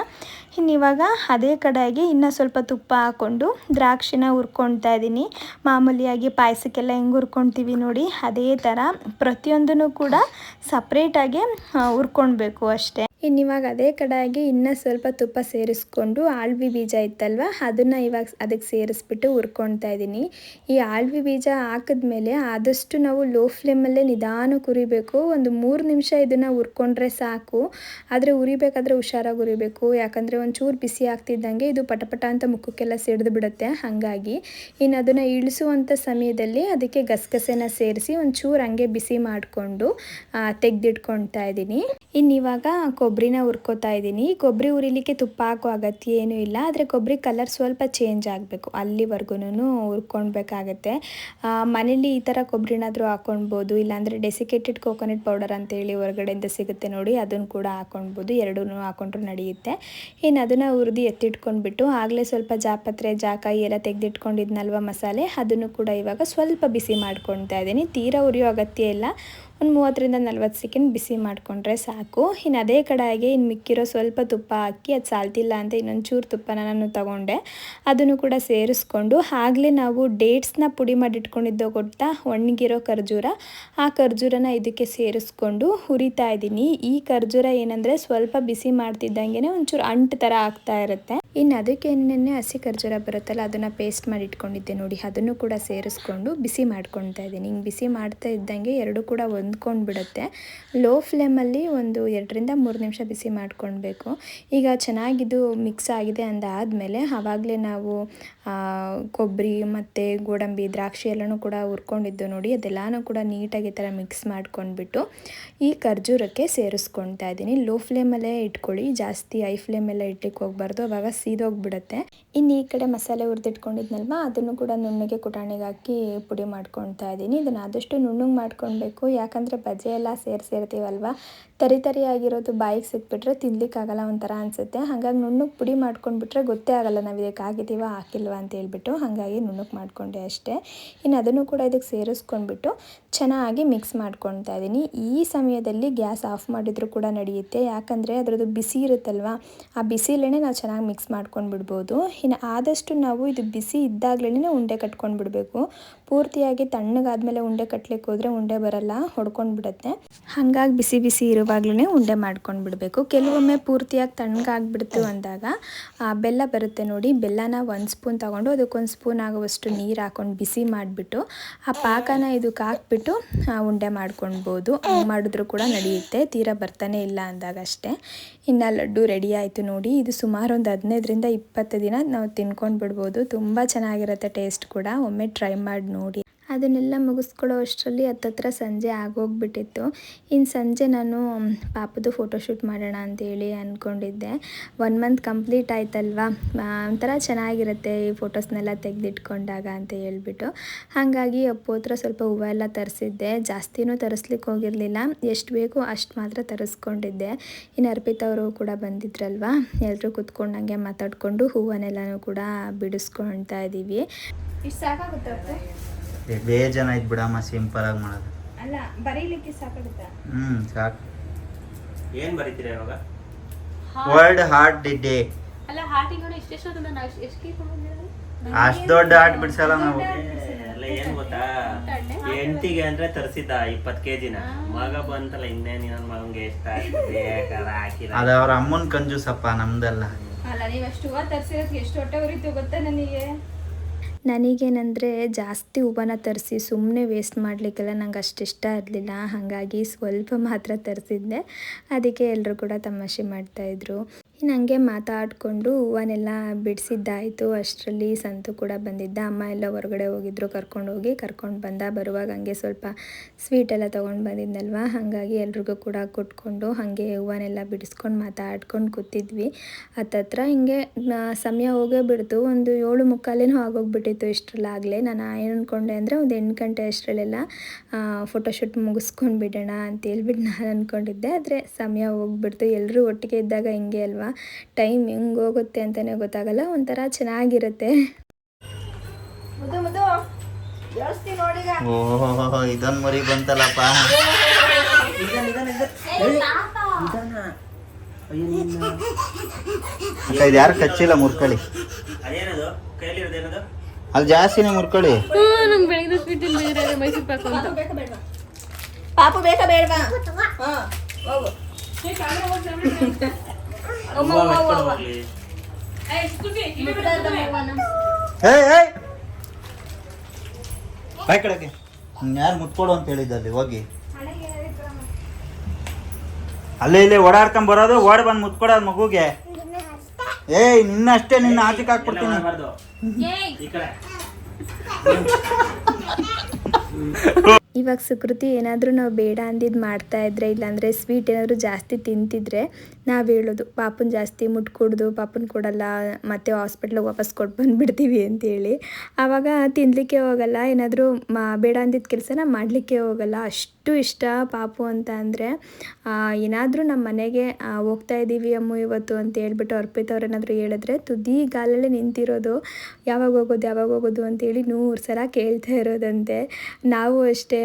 ಇನ್ನು ಇವಾಗ ಅದೇ ಕಡೆಗೆ ಇನ್ನೂ ಸ್ವಲ್ಪ ತುಪ್ಪ ಹಾಕ್ಕೊಂಡು ದ್ರಾಕ್ಷಿನ ಹುರ್ಕೊಳ್ತಾ ಇದ್ದೀನಿ ಮಾಮೂಲಿಯಾಗಿ ಪಾಯಸಕ್ಕೆಲ್ಲ ಹೆಂಗೆ ಹುರ್ಕೊಳ್ತೀವಿ ನೋಡಿ, ಅದೇ ಥರ ಪ್ರತಿಯೊಂದನ್ನು ಕೂಡ ಸಪ್ರೇಟಾಗಿ ಹುರ್ಕೊಳ್ಬೇಕು ಅಷ್ಟೇ. ಇನ್ನು ಇವಾಗ ಅದೇ ಕಡೆಯಾಗಿ ಇನ್ನೂ ಸ್ವಲ್ಪ ತುಪ್ಪ ಸೇರಿಸ್ಕೊಂಡು ಆಳ್ವಿ ಬೀಜ ಇತ್ತಲ್ವ, ಅದನ್ನು ಇವಾಗ ಅದಕ್ಕೆ ಸೇರಿಸ್ಬಿಟ್ಟು ಹುರ್ಕೊಳ್ತಾ ಇದ್ದೀನಿ ಈ ಆಳ್ವಿ ಬೀಜ ಹಾಕಿದ್ಮೇಲೆ ಆದಷ್ಟು ನಾವು ಲೋ ಫ್ಲೇಮಲ್ಲೇ ನಿಧಾನ ಹುರಿಬೇಕು ಒಂದು ಮೂರು ನಿಮಿಷ ಇದನ್ನು ಹುರ್ಕೊಂಡ್ರೆ ಸಾಕು. ಆದರೆ ಉರಿಬೇಕಾದ್ರೆ ಹುಷಾರಾಗಿ ಉರಿಬೇಕು ಯಾಕಂದರೆ ಒಂಚೂರು ಬಿಸಿ ಆಗ್ತಿದ್ದಂಗೆ ಇದು ಪಟಪಟ ಅಂತ ಮುಖಕ್ಕೆಲ್ಲ ಸಿಡಿದು ಬಿಡುತ್ತೆ. ಹಾಗಾಗಿ ಇನ್ನು ಅದನ್ನು ಇಳಿಸುವಂಥ ಸಮಯದಲ್ಲಿ ಅದಕ್ಕೆ ಗಸಗಸೆನ ಸೇರಿಸಿ ಒಂಚೂರು ಹಂಗೆ ಬಿಸಿ ಮಾಡಿಕೊಂಡು ತೆಗೆದಿಟ್ಕೊಳ್ತಾ ಇದ್ದೀನಿ ಇನ್ನು ಇವಾಗ ಕೊಬ್ಬರಿನ ಹುರ್ಕೋತಾ ಇದ್ದೀನಿ. ಕೊಬ್ಬರಿ ಹುರಿಲಿಕ್ಕೆ ತುಪ್ಪ ಹಾಕೋ ಅಗತ್ಯ ಏನೂ ಇಲ್ಲ. ಆದರೆ ಕೊಬ್ಬರಿ ಕಲರ್ ಸ್ವಲ್ಪ ಚೇಂಜ್ ಆಗಬೇಕು. ಅಲ್ಲಿವರೆಗೂ ಹುರ್ಕೊಳ್ಬೇಕಾಗತ್ತೆ ಮನೇಲಿ ಈ ಥರ ಕೊಬ್ಬರಿನಾದರೂ ಹಾಕೊಳ್ಬೋದು ಇಲ್ಲಾಂದರೆ ಡೆಸಿಕೇಟೆಡ್ ಕೋಕೋನಟ್ ಪೌಡರ್ ಅಂತೇಳಿ ಹೊರಗಡೆಯಿಂದ ಸಿಗುತ್ತೆ ನೋಡಿ, ಅದನ್ನು ಕೂಡ ಹಾಕೊಳ್ಬೋದು ಎರಡೂ ಹಾಕೊಂಡ್ರೂ ನಡೆಯುತ್ತೆ. ಇನ್ನು ಅದನ್ನು ಹುರಿದು ಎತ್ತಿಟ್ಕೊಂಡ್ಬಿಟ್ಟು ಆಗಲೇ ಸ್ವಲ್ಪ ಜಾಪತ್ರೆ, ಜಾಕಾಯಿ ಎಲ್ಲ ತೆಗೆದಿಟ್ಕೊಂಡಿದ್ನಲ್ವ ಮಸಾಲೆ, ಅದನ್ನು ಕೂಡ ಇವಾಗ ಸ್ವಲ್ಪ ಬಿಸಿ ಮಾಡ್ಕೊಳ್ತಾ ಇದ್ದೀನಿ. ತೀರಾ ಉರಿಯೋ ಅಗತ್ಯ ಇಲ್ಲ. ಒಂದು ಮೂವತ್ತರಿಂದ ನಲ್ವತ್ತು ಸೆಕೆಂಡ್ ಬಿಸಿ ಮಾಡಿಕೊಂಡ್ರೆ ಸಾಕು. ಇನ್ನು ಅದೇ ಕಡಾಯಿಗೆ ಇನ್ನು ಮಿಕ್ಕಿರೋ ಸ್ವಲ್ಪ ತುಪ್ಪ ಹಾಕಿ ಅದು ಸಾಲ್ತಿಲ್ಲ ಅಂತ ಇನ್ನೊಂದು ಚೂರು ತುಪ್ಪನ ನಾನು ತಗೊಂಡೆ. ಅದನ್ನು ಕೂಡ ಸೇರಿಸ್ಕೊಂಡು ಆಗಲೇ ನಾವು ಡೇಟ್ಸ್ನ ಪುಡಿ ಮಾಡಿಟ್ಕೊಂಡಿದ್ದೋ ಗೊತ್ತಾ? ಒಣಗಿರೋ ಖರ್ಜೂರ. ಆ ಖರ್ಜೂರನ ಇದಕ್ಕೆ ಸೇರಿಸ್ಕೊಂಡು ಹುರಿತಾ ಇದ್ದೀನಿ. ಈ ಖರ್ಜೂರ ಏನಂದರೆ ಸ್ವಲ್ಪ ಬಿಸಿ ಮಾಡ್ತಿದ್ದಂಗೆ ಒಂಚೂರು ಅಂಟು ಥರ ಆಗ್ತಾ ಇರುತ್ತೆ. ಇನ್ನು ಅದಕ್ಕೆ ಏನೇನೆ ಹಸಿ ಖರ್ಜೂರ ಬರುತ್ತಲ್ಲ, ಅದನ್ನು ಪೇಸ್ಟ್ ಮಾಡಿ ಇಟ್ಕೊಂಡಿದ್ದೆ ನೋಡಿ. ಅದನ್ನು ಕೂಡ ಸೇರಿಸ್ಕೊಂಡು ಬಿಸಿ ಮಾಡ್ಕೊಳ್ತಾ ಇದ್ದೀನಿ. ಹಿಂಗೆ ಬಿಸಿ ಮಾಡ್ತಾ ಇದ್ದಂಗೆ ಎರಡು ಕೂಡ ಹೊಂದ್ಕೊಂಡು ಬಿಡುತ್ತೆ ಲೋ ಫ್ಲೇಮಲ್ಲಿ ಒಂದು ಎರಡರಿಂದ ಮೂರು ನಿಮಿಷ ಬಿಸಿ ಮಾಡ್ಕೊಳ್ಬೇಕು. ಈಗ ಚೆನ್ನಾಗಿದ್ದು ಮಿಕ್ಸ್ ಆಗಿದೆ ಅಂದಾದಮೇಲೆ ಆವಾಗಲೇ ನಾವು ಕೊಬ್ಬರಿ ಮತ್ತು ಗೋಡಂಬಿ, ದ್ರಾಕ್ಷಿ ಎಲ್ಲನೂ ಕೂಡ ಹುರ್ಕೊಂಡಿದ್ದು ನೋಡಿ, ಅದೆಲ್ಲನೂ ಕೂಡ ನೀಟಾಗಿ ಥರ ಮಿಕ್ಸ್ ಮಾಡ್ಕೊಂಡ್ಬಿಟ್ಟು ಈ ಖರ್ಜೂರಕ್ಕೆ ಸೇರಿಸ್ಕೊಳ್ತಾ ಇದ್ದೀನಿ. ಲೋ ಫ್ಲೇಮಲ್ಲೇ ಇಟ್ಕೊಳ್ಳಿ, ಜಾಸ್ತಿ ಐ ಫ್ಲೇಮೆಲ್ಲ ಇಡ್ಲಿಕ್ಕೆ ಹೋಗ್ಬಾರ್ದು, ಅವಾಗ ಸೀದೋಗ್ಬಿಡುತ್ತೆ. ಇನ್ನು ಈ ಕಡೆ ಮಸಾಲೆ ಹುರಿದಿಟ್ಕೊಂಡಿದ್ನಲ್ವ, ಅದನ್ನು ಕೂಡ ನುಣ್ಣಗೆ ಕುಟಾಣಿಗೆ ಹಾಕಿ ಪುಡಿ ಮಾಡ್ಕೊಳ್ತಾ ಇದ್ದೀನಿ. ಇದನ್ನು ಆದಷ್ಟು ನುಣ್ಣಗೆ ಮಾಡ್ಕೊಳ್ಬೇಕು, ಯಾಕಂದರೆ ಬಜೆ ಎಲ್ಲ ಸೇರಿಸಿರ್ತೀವಲ್ವ ತರಿ ತರಿಯಾಗಿರೋದು ಬಾಯಿಗೆ ಸಿಕ್ಬಿಟ್ರೆ ತಿನ್ಲಿಕ್ಕಾಗಲ್ಲ ಒಂಥರ ಅನಿಸುತ್ತೆ. ಹಾಗಾಗಿ ನುಣ್ಣಗೆ ಪುಡಿ ಮಾಡ್ಕೊಂಡ್ಬಿಟ್ರೆ ಗೊತ್ತೇ ಆಗಲ್ಲ ನಾವು ಇದಕ್ಕೆ ಹಾಕಿದ್ದೀವ ಹಾಕಿಲ್ವ ಅಂತ ಹೇಳ್ಬಿಟ್ಟು ಹಾಗಾಗಿ ನುಣ್ಣಕ್ಕೆ ಮಾಡ್ಕೊಂಡೆ ಅಷ್ಟೇ. ಇನ್ನು ಅದನ್ನು ಕೂಡ ಇದಕ್ಕೆ ಸೇರಿಸ್ಕೊಂಡ್ಬಿಟ್ಟು ಚೆನ್ನಾಗಿ ಮಿಕ್ಸ್ ಮಾಡ್ಕೊತಾ ಇದ್ದೀನಿ. ಈ ಸಮಯದಲ್ಲಿ ಗ್ಯಾಸ್ ಆಫ್ ಮಾಡಿದರೂ ಕೂಡ ನಡೆಯುತ್ತೆ. ಯಾಕಂದರೆ ಅದರದ್ದು ಬಿಸಿ ಇರುತ್ತಲ್ವ? ಆ ಬಿಸಿಲೇ ನಾವು ಚೆನ್ನಾಗಿ ಮಿಕ್ಸ್ ಮಾಡ್ಕೊಂಡು ಬಿಡ್ಬೋದು ಇನ್ನು ಆದಷ್ಟು ನಾವು ಇದು ಬಿಸಿ ಇದ್ದಾಗಲೇ ಉಂಡೆ ಕಟ್ಕೊಂಡು ಬಿಡಬೇಕು ಪೂರ್ತಿಯಾಗಿ ತಣ್ಣಗಾದ್ಮೇಲೆ ಉಂಡೆ ಕಟ್ಟಲಿಕ್ಕೆ ಹೋದರೆ ಉಂಡೆ ಬರಲ್ಲ ಹೊಡ್ಕೊಂಡು ಬಿಡುತ್ತೆ ಹಾಗಾಗಿ ಬಿಸಿ ಬಿಸಿ ಇರುವಾಗ್ಲೇ ಉಂಡೆ ಮಾಡ್ಕೊಂಡು ಬಿಡಬೇಕು ಕೆಲವೊಮ್ಮೆ ಪೂರ್ತಿಯಾಗಿ ತಣ್ಣಗಾಗ್ಬಿಡ್ತು ಅಂದಾಗ ಬೆಲ್ಲ ಬರುತ್ತೆ ನೋಡಿ, ಬೆಲ್ಲನ ಒಂದು ಸ್ಪೂನ್ ತಗೊಂಡು ಅದಕ್ಕೊಂದು ಸ್ಪೂನ್ ಆಗುವಷ್ಟು ನೀರು ಹಾಕೊಂಡು ಬಿಸಿ ಮಾಡಿಬಿಟ್ಟು, ಆ ಪಾಕನ ಇದಕ್ಕೆ ಹಾಕ್ಬಿಟ್ಟು ಉಂಡೆ ಮಾಡ್ಕೊಳ್ಬೋದು. ಮಾಡಿದ್ರು ಕೂಡ ನಡೆಯುತ್ತೆ, ತೀರಾ ಬರ್ತಾನೆ ಇಲ್ಲ ಅಂದಾಗ ಅಷ್ಟೇ. ಇನ್ನು ಲಡ್ಡು ರೆಡಿ ಆಯಿತು ನೋಡಿ. ಇದು ಸುಮಾರು ಒಂದು ಹದಿನೈದರಿಂದ ಇಪ್ಪತ್ತು ದಿನ ನಾವು ತಿನ್ಕೊಂಡು ಬಿಡ್ಬೋದು ತುಂಬ ಚೆನ್ನಾಗಿರುತ್ತೆ ಟೇಸ್ಟ್ ಕೂಡ. ಒಮ್ಮೆ ಟ್ರೈ ಮಾಡಿ ಅದನ್ನೆಲ್ಲ ಮುಗಿಸ್ಕೊಳ್ಳೋ ಅಷ್ಟರಲ್ಲಿ ಹತ್ತತ್ರ ಸಂಜೆ ಆಗೋಗ್ಬಿಟ್ಟಿತ್ತು. ಇನ್ನು ಸಂಜೆ ನಾನು ಪಾಪದು ಫೋಟೋಶೂಟ್ ಮಾಡೋಣ ಅಂತೇಳಿ ಅಂದ್ಕೊಂಡಿದ್ದೆ ಒನ್ ಮಂತ್ ಕಂಪ್ಲೀಟ್ ಆಯ್ತಲ್ವಾ? ಒಂಥರ ಚೆನ್ನಾಗಿರುತ್ತೆ ಈ ಫೋಟೋಸ್ನೆಲ್ಲ ತೆಗೆದಿಟ್ಕೊಂಡಾಗ ಅಂತ ಹೇಳ್ಬಿಟ್ಟು. ಹಾಗಾಗಿ ಅಪ್ಪು ಹತ್ರ ಸ್ವಲ್ಪ ಹೂವು ಎಲ್ಲ ತರಿಸಿದ್ದೆ. ಜಾಸ್ತಿನೂ ತರಿಸ್ಲಿಕ್ಕೆ ಹೋಗಿರಲಿಲ್ಲ. ಎಷ್ಟು ಬೇಕೋ ಅಷ್ಟು ಮಾತ್ರ ತರಿಸ್ಕೊಂಡಿದ್ದೆ. ಇನ್ನು ಅರ್ಪಿತ್ ಅವರು ಕೂಡ ಬಂದಿದ್ರಲ್ವಾ? ಎಲ್ಲರೂ ಕುತ್ಕೊಂಡಂಗೆ ಮಾತಾಡಿಕೊಂಡು ಹೂವನ್ನೆಲ್ಲನೂ ಕೂಡ ಬಿಡಿಸ್ಕೊಳ್ತಾ ಇದ್ದೀವಿ ಇಷ್ಟು ಸಾಕಾಗುತ್ತೆ ಅಪ್ಪು ಜನ ಆಯ್ತು ಬಿಡಮ್ಮ ಸಿಂಪಲ್ ಆಗಿ ಮಾಡೋದು. ಅಲ್ಲ ಬರೀಲಿಕ್ಕೆ ಸಾಕಾಗುತ್ತಾ? ಹ್ಮ್ ಸಾಕು. ಏನ್ ಬರೀತೀರಾ ಇವಾಗ? ವರ್ಲ್ಡ್ ಹಾರ್ಟ್ ಡೇ ಅಲ್ಲ ಹಾರ್ಟಿಗೆ ಇಷ್ಟೆಷ್ಟು ನಾನು ಎಷ್ಟು ಕೇಕ್ ಅಷ್ಟ್ ದೊಡ್ಡ ಹಾರ್ಟ್ ಬಿಡ್ಸಲ್ಲ ನಾವು. ಎಲ್ಲ ಏನ್ ಗೊತ್ತಾ? ಎಂಟಿಗೆ ಅಂದ್ರೆ ತರಿಸಿದ್ದ ಇಪ್ಪತ್ ಕೆಜಿನ ಮಗ ಬಂತಲ್ಲ ಇನ್ನೇನ್ ನನ್ನ ಮಗಂಗೆ ಇಷ್ಟ ಹಾಕಿಲ್ಲ ಅದು ಅವ್ರ ಅಮ್ಮನ್ ಕಂಜೂಸಪ್ಪ ನಮ್ದಲ್ಲ. ಅಲ್ಲ ನೀವು ಅಷ್ಟು ಹೂವ ತರಿಸಿರೋದಕ್ಕೆ ಎಷ್ಟು ಹೊಟ್ಟೆ ಉರಿತು ಗೊತ್ತಾ ನನಗೆ? ನನಗೇನೆಂದರೆ ಜಾಸ್ತಿ ಹೂವನ್ನ ತರಿಸಿ ಸುಮ್ಮನೆ ವೇಸ್ಟ್ ಮಾಡಲಿಕ್ಕೆಲ್ಲ ನಂಗೆ ಅಷ್ಟು ಇಷ್ಟ ಇರಲಿಲ್ಲ. ಹಾಗಾಗಿ ಸ್ವಲ್ಪ ಮಾತ್ರ ತರಿಸಿದ್ದೆ. ಅದಕ್ಕೆ ಎಲ್ಲರೂ ಕೂಡ ತಮಾಷೆ ಮಾಡ್ತಾಯಿದ್ರು ಇನ್ನು ಹಂಗೆ ಮಾತಾಡಿಕೊಂಡು ಹೂವನ್ನೆಲ್ಲ ಬಿಡಿಸಿದ್ದಾಯಿತು. ಅಷ್ಟರಲ್ಲಿ ಸಂತು ಕೂಡ ಬಂದಿದ್ದ. ಅಮ್ಮ ಎಲ್ಲ ಹೊರಗಡೆ ಹೋಗಿದ್ರು. ಕರ್ಕೊಂಡು ಹೋಗಿ ಕರ್ಕೊಂಡು ಬಂದ. ಬರುವಾಗ ಹಂಗೆ ಸ್ವಲ್ಪ ಸ್ವೀಟ್ ಎಲ್ಲ ತೊಗೊಂಡು ಬಂದಿದ್ನಲ್ವ? ಹಾಗಾಗಿ ಎಲ್ರಿಗೂ ಕೂಡ ಕೊಟ್ಕೊಂಡು ಹಾಗೆ ಹೂವನ್ನೆಲ್ಲ ಬಿಡಿಸ್ಕೊಂಡು ಮಾತಾಡ್ಕೊಂಡು ಕೂತಿದ್ವಿ. ಹತ್ತತ್ರ ಹಿಂಗೆ ಸಮಯ ಹೋಗೇ ಬಿಡ್ತು. ಒಂದು ಏಳು ಮುಕ್ಕಾಲೇನೂ ಆಗೋಗ್ಬಿಟ್ಟಿತ್ತು ಇಷ್ಟರಲ್ಲಾಗಲೇ. ನಾನು ಏನು ಅಂದ್ಕೊಂಡೆ ಅಂದರೆ ಒಂದು ಎಂಟು ಗಂಟೆ ಅಷ್ಟರಲ್ಲೆಲ್ಲ ಫೋಟೋಶೂಟ್ ಮುಗಿಸ್ಕೊಂಡು ಬಿಡೋಣ ಅಂತ ಹೇಳ್ಬಿಟ್ಟು ನಾನು ಅಂದ್ಕೊಂಡಿದ್ದೆ ಆದರೆ ಸಮಯ ಹೋಗ್ಬಿಡ್ತು. ಎಲ್ಲರೂ ಒಟ್ಟಿಗೆ ಇದ್ದಾಗ ಹಿಂಗೆ ಅಲ್ವಾ? ಟೈಮ್ ಹೆಂಗೆ ಹೋಗುತ್ತೆ ಅಂತಲೇ ಗೊತ್ತಾಗಲ್ಲ ಒಂಥರ ಚೆನ್ನಾಗಿರುತ್ತೆ. ಓಹೋ ಇದೊಂದು ಮರಿ ಬಂತಲ್ಲಪ್ಪ. ಇದು ಯಾರು ಕಚ್ಚಿಲ್ಲ ಮುರ್ಕೊಳ್ಳಿ ಅಲ್ಲಿ ಜಾಸ್ತಿನೇ ಮುರ್ಕೊಳ್ಳಿ ಪಾಪು ಬೇಕಾ ಬೇಡವಾ? ಬಾಯ್ ಕಡೆಗೆ ಯಾರು ಮುತ್ಕೊಡು ಅಂತ ಹೇಳಿದ್ದ ಅಲ್ಲಿ ಹೋಗಿ. ಅಲ್ಲೇ ಇಲ್ಲೇ ಓಡಾಡ್ಕೊಂಡ್ ಬರೋದು ಓಡ್ ಬಂದು ಮುತ್ಕೊಡೋದು ಮಗುಗೆ. ಏಯ್ ನಿನ್ನ ಅಷ್ಟೇ ನಿನ್ನ ಆಚೆಗೆ ಎಲ್ಲ ಹಾಕ್ಬಿಡ್ತೀನಿ ಇವಾಗ ಸುಕೃತಿ ಏನಾದರೂ ನಾವು ಬೇಡ ಅಂದಿದ್ದು ಮಾಡ್ತಾ ಇದ್ರೆ ಇಲ್ಲಾಂದ್ರೆ ಸ್ವೀಟ್ ಏನಾದರೂ ಜಾಸ್ತಿ ತಿಂತಿದ್ರೆ ನಾವು ಹೇಳೋದು, ಪಾಪನ ಜಾಸ್ತಿ ಮುಟ್ಕೊಡ್ದು ಪಾಪನ ಕೊಡಲ್ಲ, ಮತ್ತೆ ಹಾಸ್ಪಿಟ್ಲಿಗೆ ವಾಪಸ್ ಕೊಟ್ಟು ಬಂದುಬಿಡ್ತೀವಿ ಅಂತೇಳಿ ಆವಾಗ ತಿನ್ನಲಿಕ್ಕೆ ಹೋಗಲ್ಲ, ಏನಾದರೂ ಮಾ, ಬೇಡ ಅಂದಿದ್ದ ಕೆಲಸನ ಮಾಡಲಿಕ್ಕೆ ಹೋಗಲ್ಲ. ಅಷ್ಟು ಇಷ್ಟ ಪಾಪು ಅಂತ ಅಂದರೆ ಏನಾದರೂ ನಮ್ಮ ಮನೆಗೆ ಹೋಗ್ತಾ ಇದ್ದೀವಿ ಅಮ್ಮು ಇವತ್ತು ಅಂತ ಹೇಳ್ಬಿಟ್ಟು ಅರ್ಪಿತವ್ರು ಏನಾದರೂ ಹೇಳಿದ್ರೆ ತುದಿ ಗಾಲಲ್ಲೇ ನಿಂತಿರೋದು, ಯಾವಾಗ ಹೋಗೋದು ಯಾವಾಗ ಹೋಗೋದು ಅಂತೇಳಿ ನೂರು ಸಲ ಕೇಳ್ತಾ ಇರೋದಂತೆ. ನಾವು ಅಷ್ಟೇ,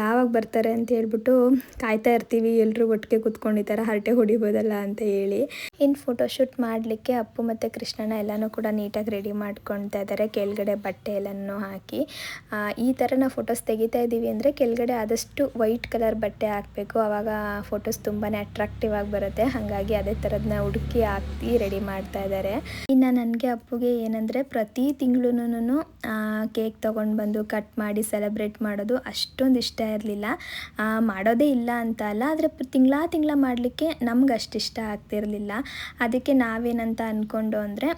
ಯಾವಾಗ ಬರ್ತಾರೆ ಅಂತ ಹೇಳ್ಬಿಟ್ಟು ಕಾಯ್ತಾ ಇರ್ತೀವಿ. ಎಲ್ಲರೂ ಒಟ್ಟಿಗೆ ಕೂತ್ಕೊಂಡು ಈ ಹರಟೆ ಹೊಡಿಬೋದಲ್ಲ ಅಂತ ಹೇಳಿ. ಇನ್ನು ಫೋಟೋಶೂಟ್ ಮಾಡಲಿಕ್ಕೆ ಅಪ್ಪು ಮತ್ತು ಕೃಷ್ಣನ ಎಲ್ಲನೂ ಕೂಡ ನೀಟಾಗಿ ರೆಡಿ ಮಾಡ್ಕೊಳ್ತಾ ಇದ್ದಾರೆ ಕೆಳಗಡೆ ಬಟ್ಟೆ ಎಲ್ಲನೂ ಹಾಕಿ. ಈ ಥರ ನಾವು ಫೋಟೋಸ್ ತೆಗಿತಾ ಇದ್ದೀವಿ ಅಂದರೆ ಕೆಳಗಡೆ ಆದಷ್ಟು ವೈಟ್ ಕಲರ್ ಬಟ್ಟೆ ಹಾಕಬೇಕು. ಆವಾಗ ಫೋಟೋಸ್ ತುಂಬಾ ಅಟ್ರಾಕ್ಟಿವ್ ಆಗಿ ಬರುತ್ತೆ. ಹಾಗಾಗಿ ಅದೇ ಥರದನ್ನ ಹುಡುಕಿ ಹಾಕಿ ರೆಡಿ ಮಾಡ್ತಾ ಇದ್ದಾರೆ ಇನ್ನು ನನಗೆ ಅಪ್ಪುಗೆ ಏನಂದರೆ ಪ್ರತಿ ತಿಂಗಳೂ ಕೇಕ್ ತೊಗೊಂಡು ಬಂದು ಕಟ್ ಮಾಡಿ ಸೆಲೆಬ್ರೇಟ್ ಮಾಡೋದು ಅಷ್ಟೊಂದು ಇಷ್ಟ ಇರಲಿಲ್ಲ. ಮಾಡೋದೇ ಇಲ್ಲ ಅಂತ ಅಲ್ಲ. ಆದರೆ ತಿಂಗಳ ತಿಂಗಳ ಮಾಡಲಿಕ್ಕೆ ನಮ್ಗೆ ಅಷ್ಟು ಇಷ್ಟ ಆಗ್ತಿರಲಿಲ್ಲ. ಅದಕ್ಕೆ ನಾವೇನಂತ ಅಂದ್ಕೊಂಡು ಅಂದರೆ,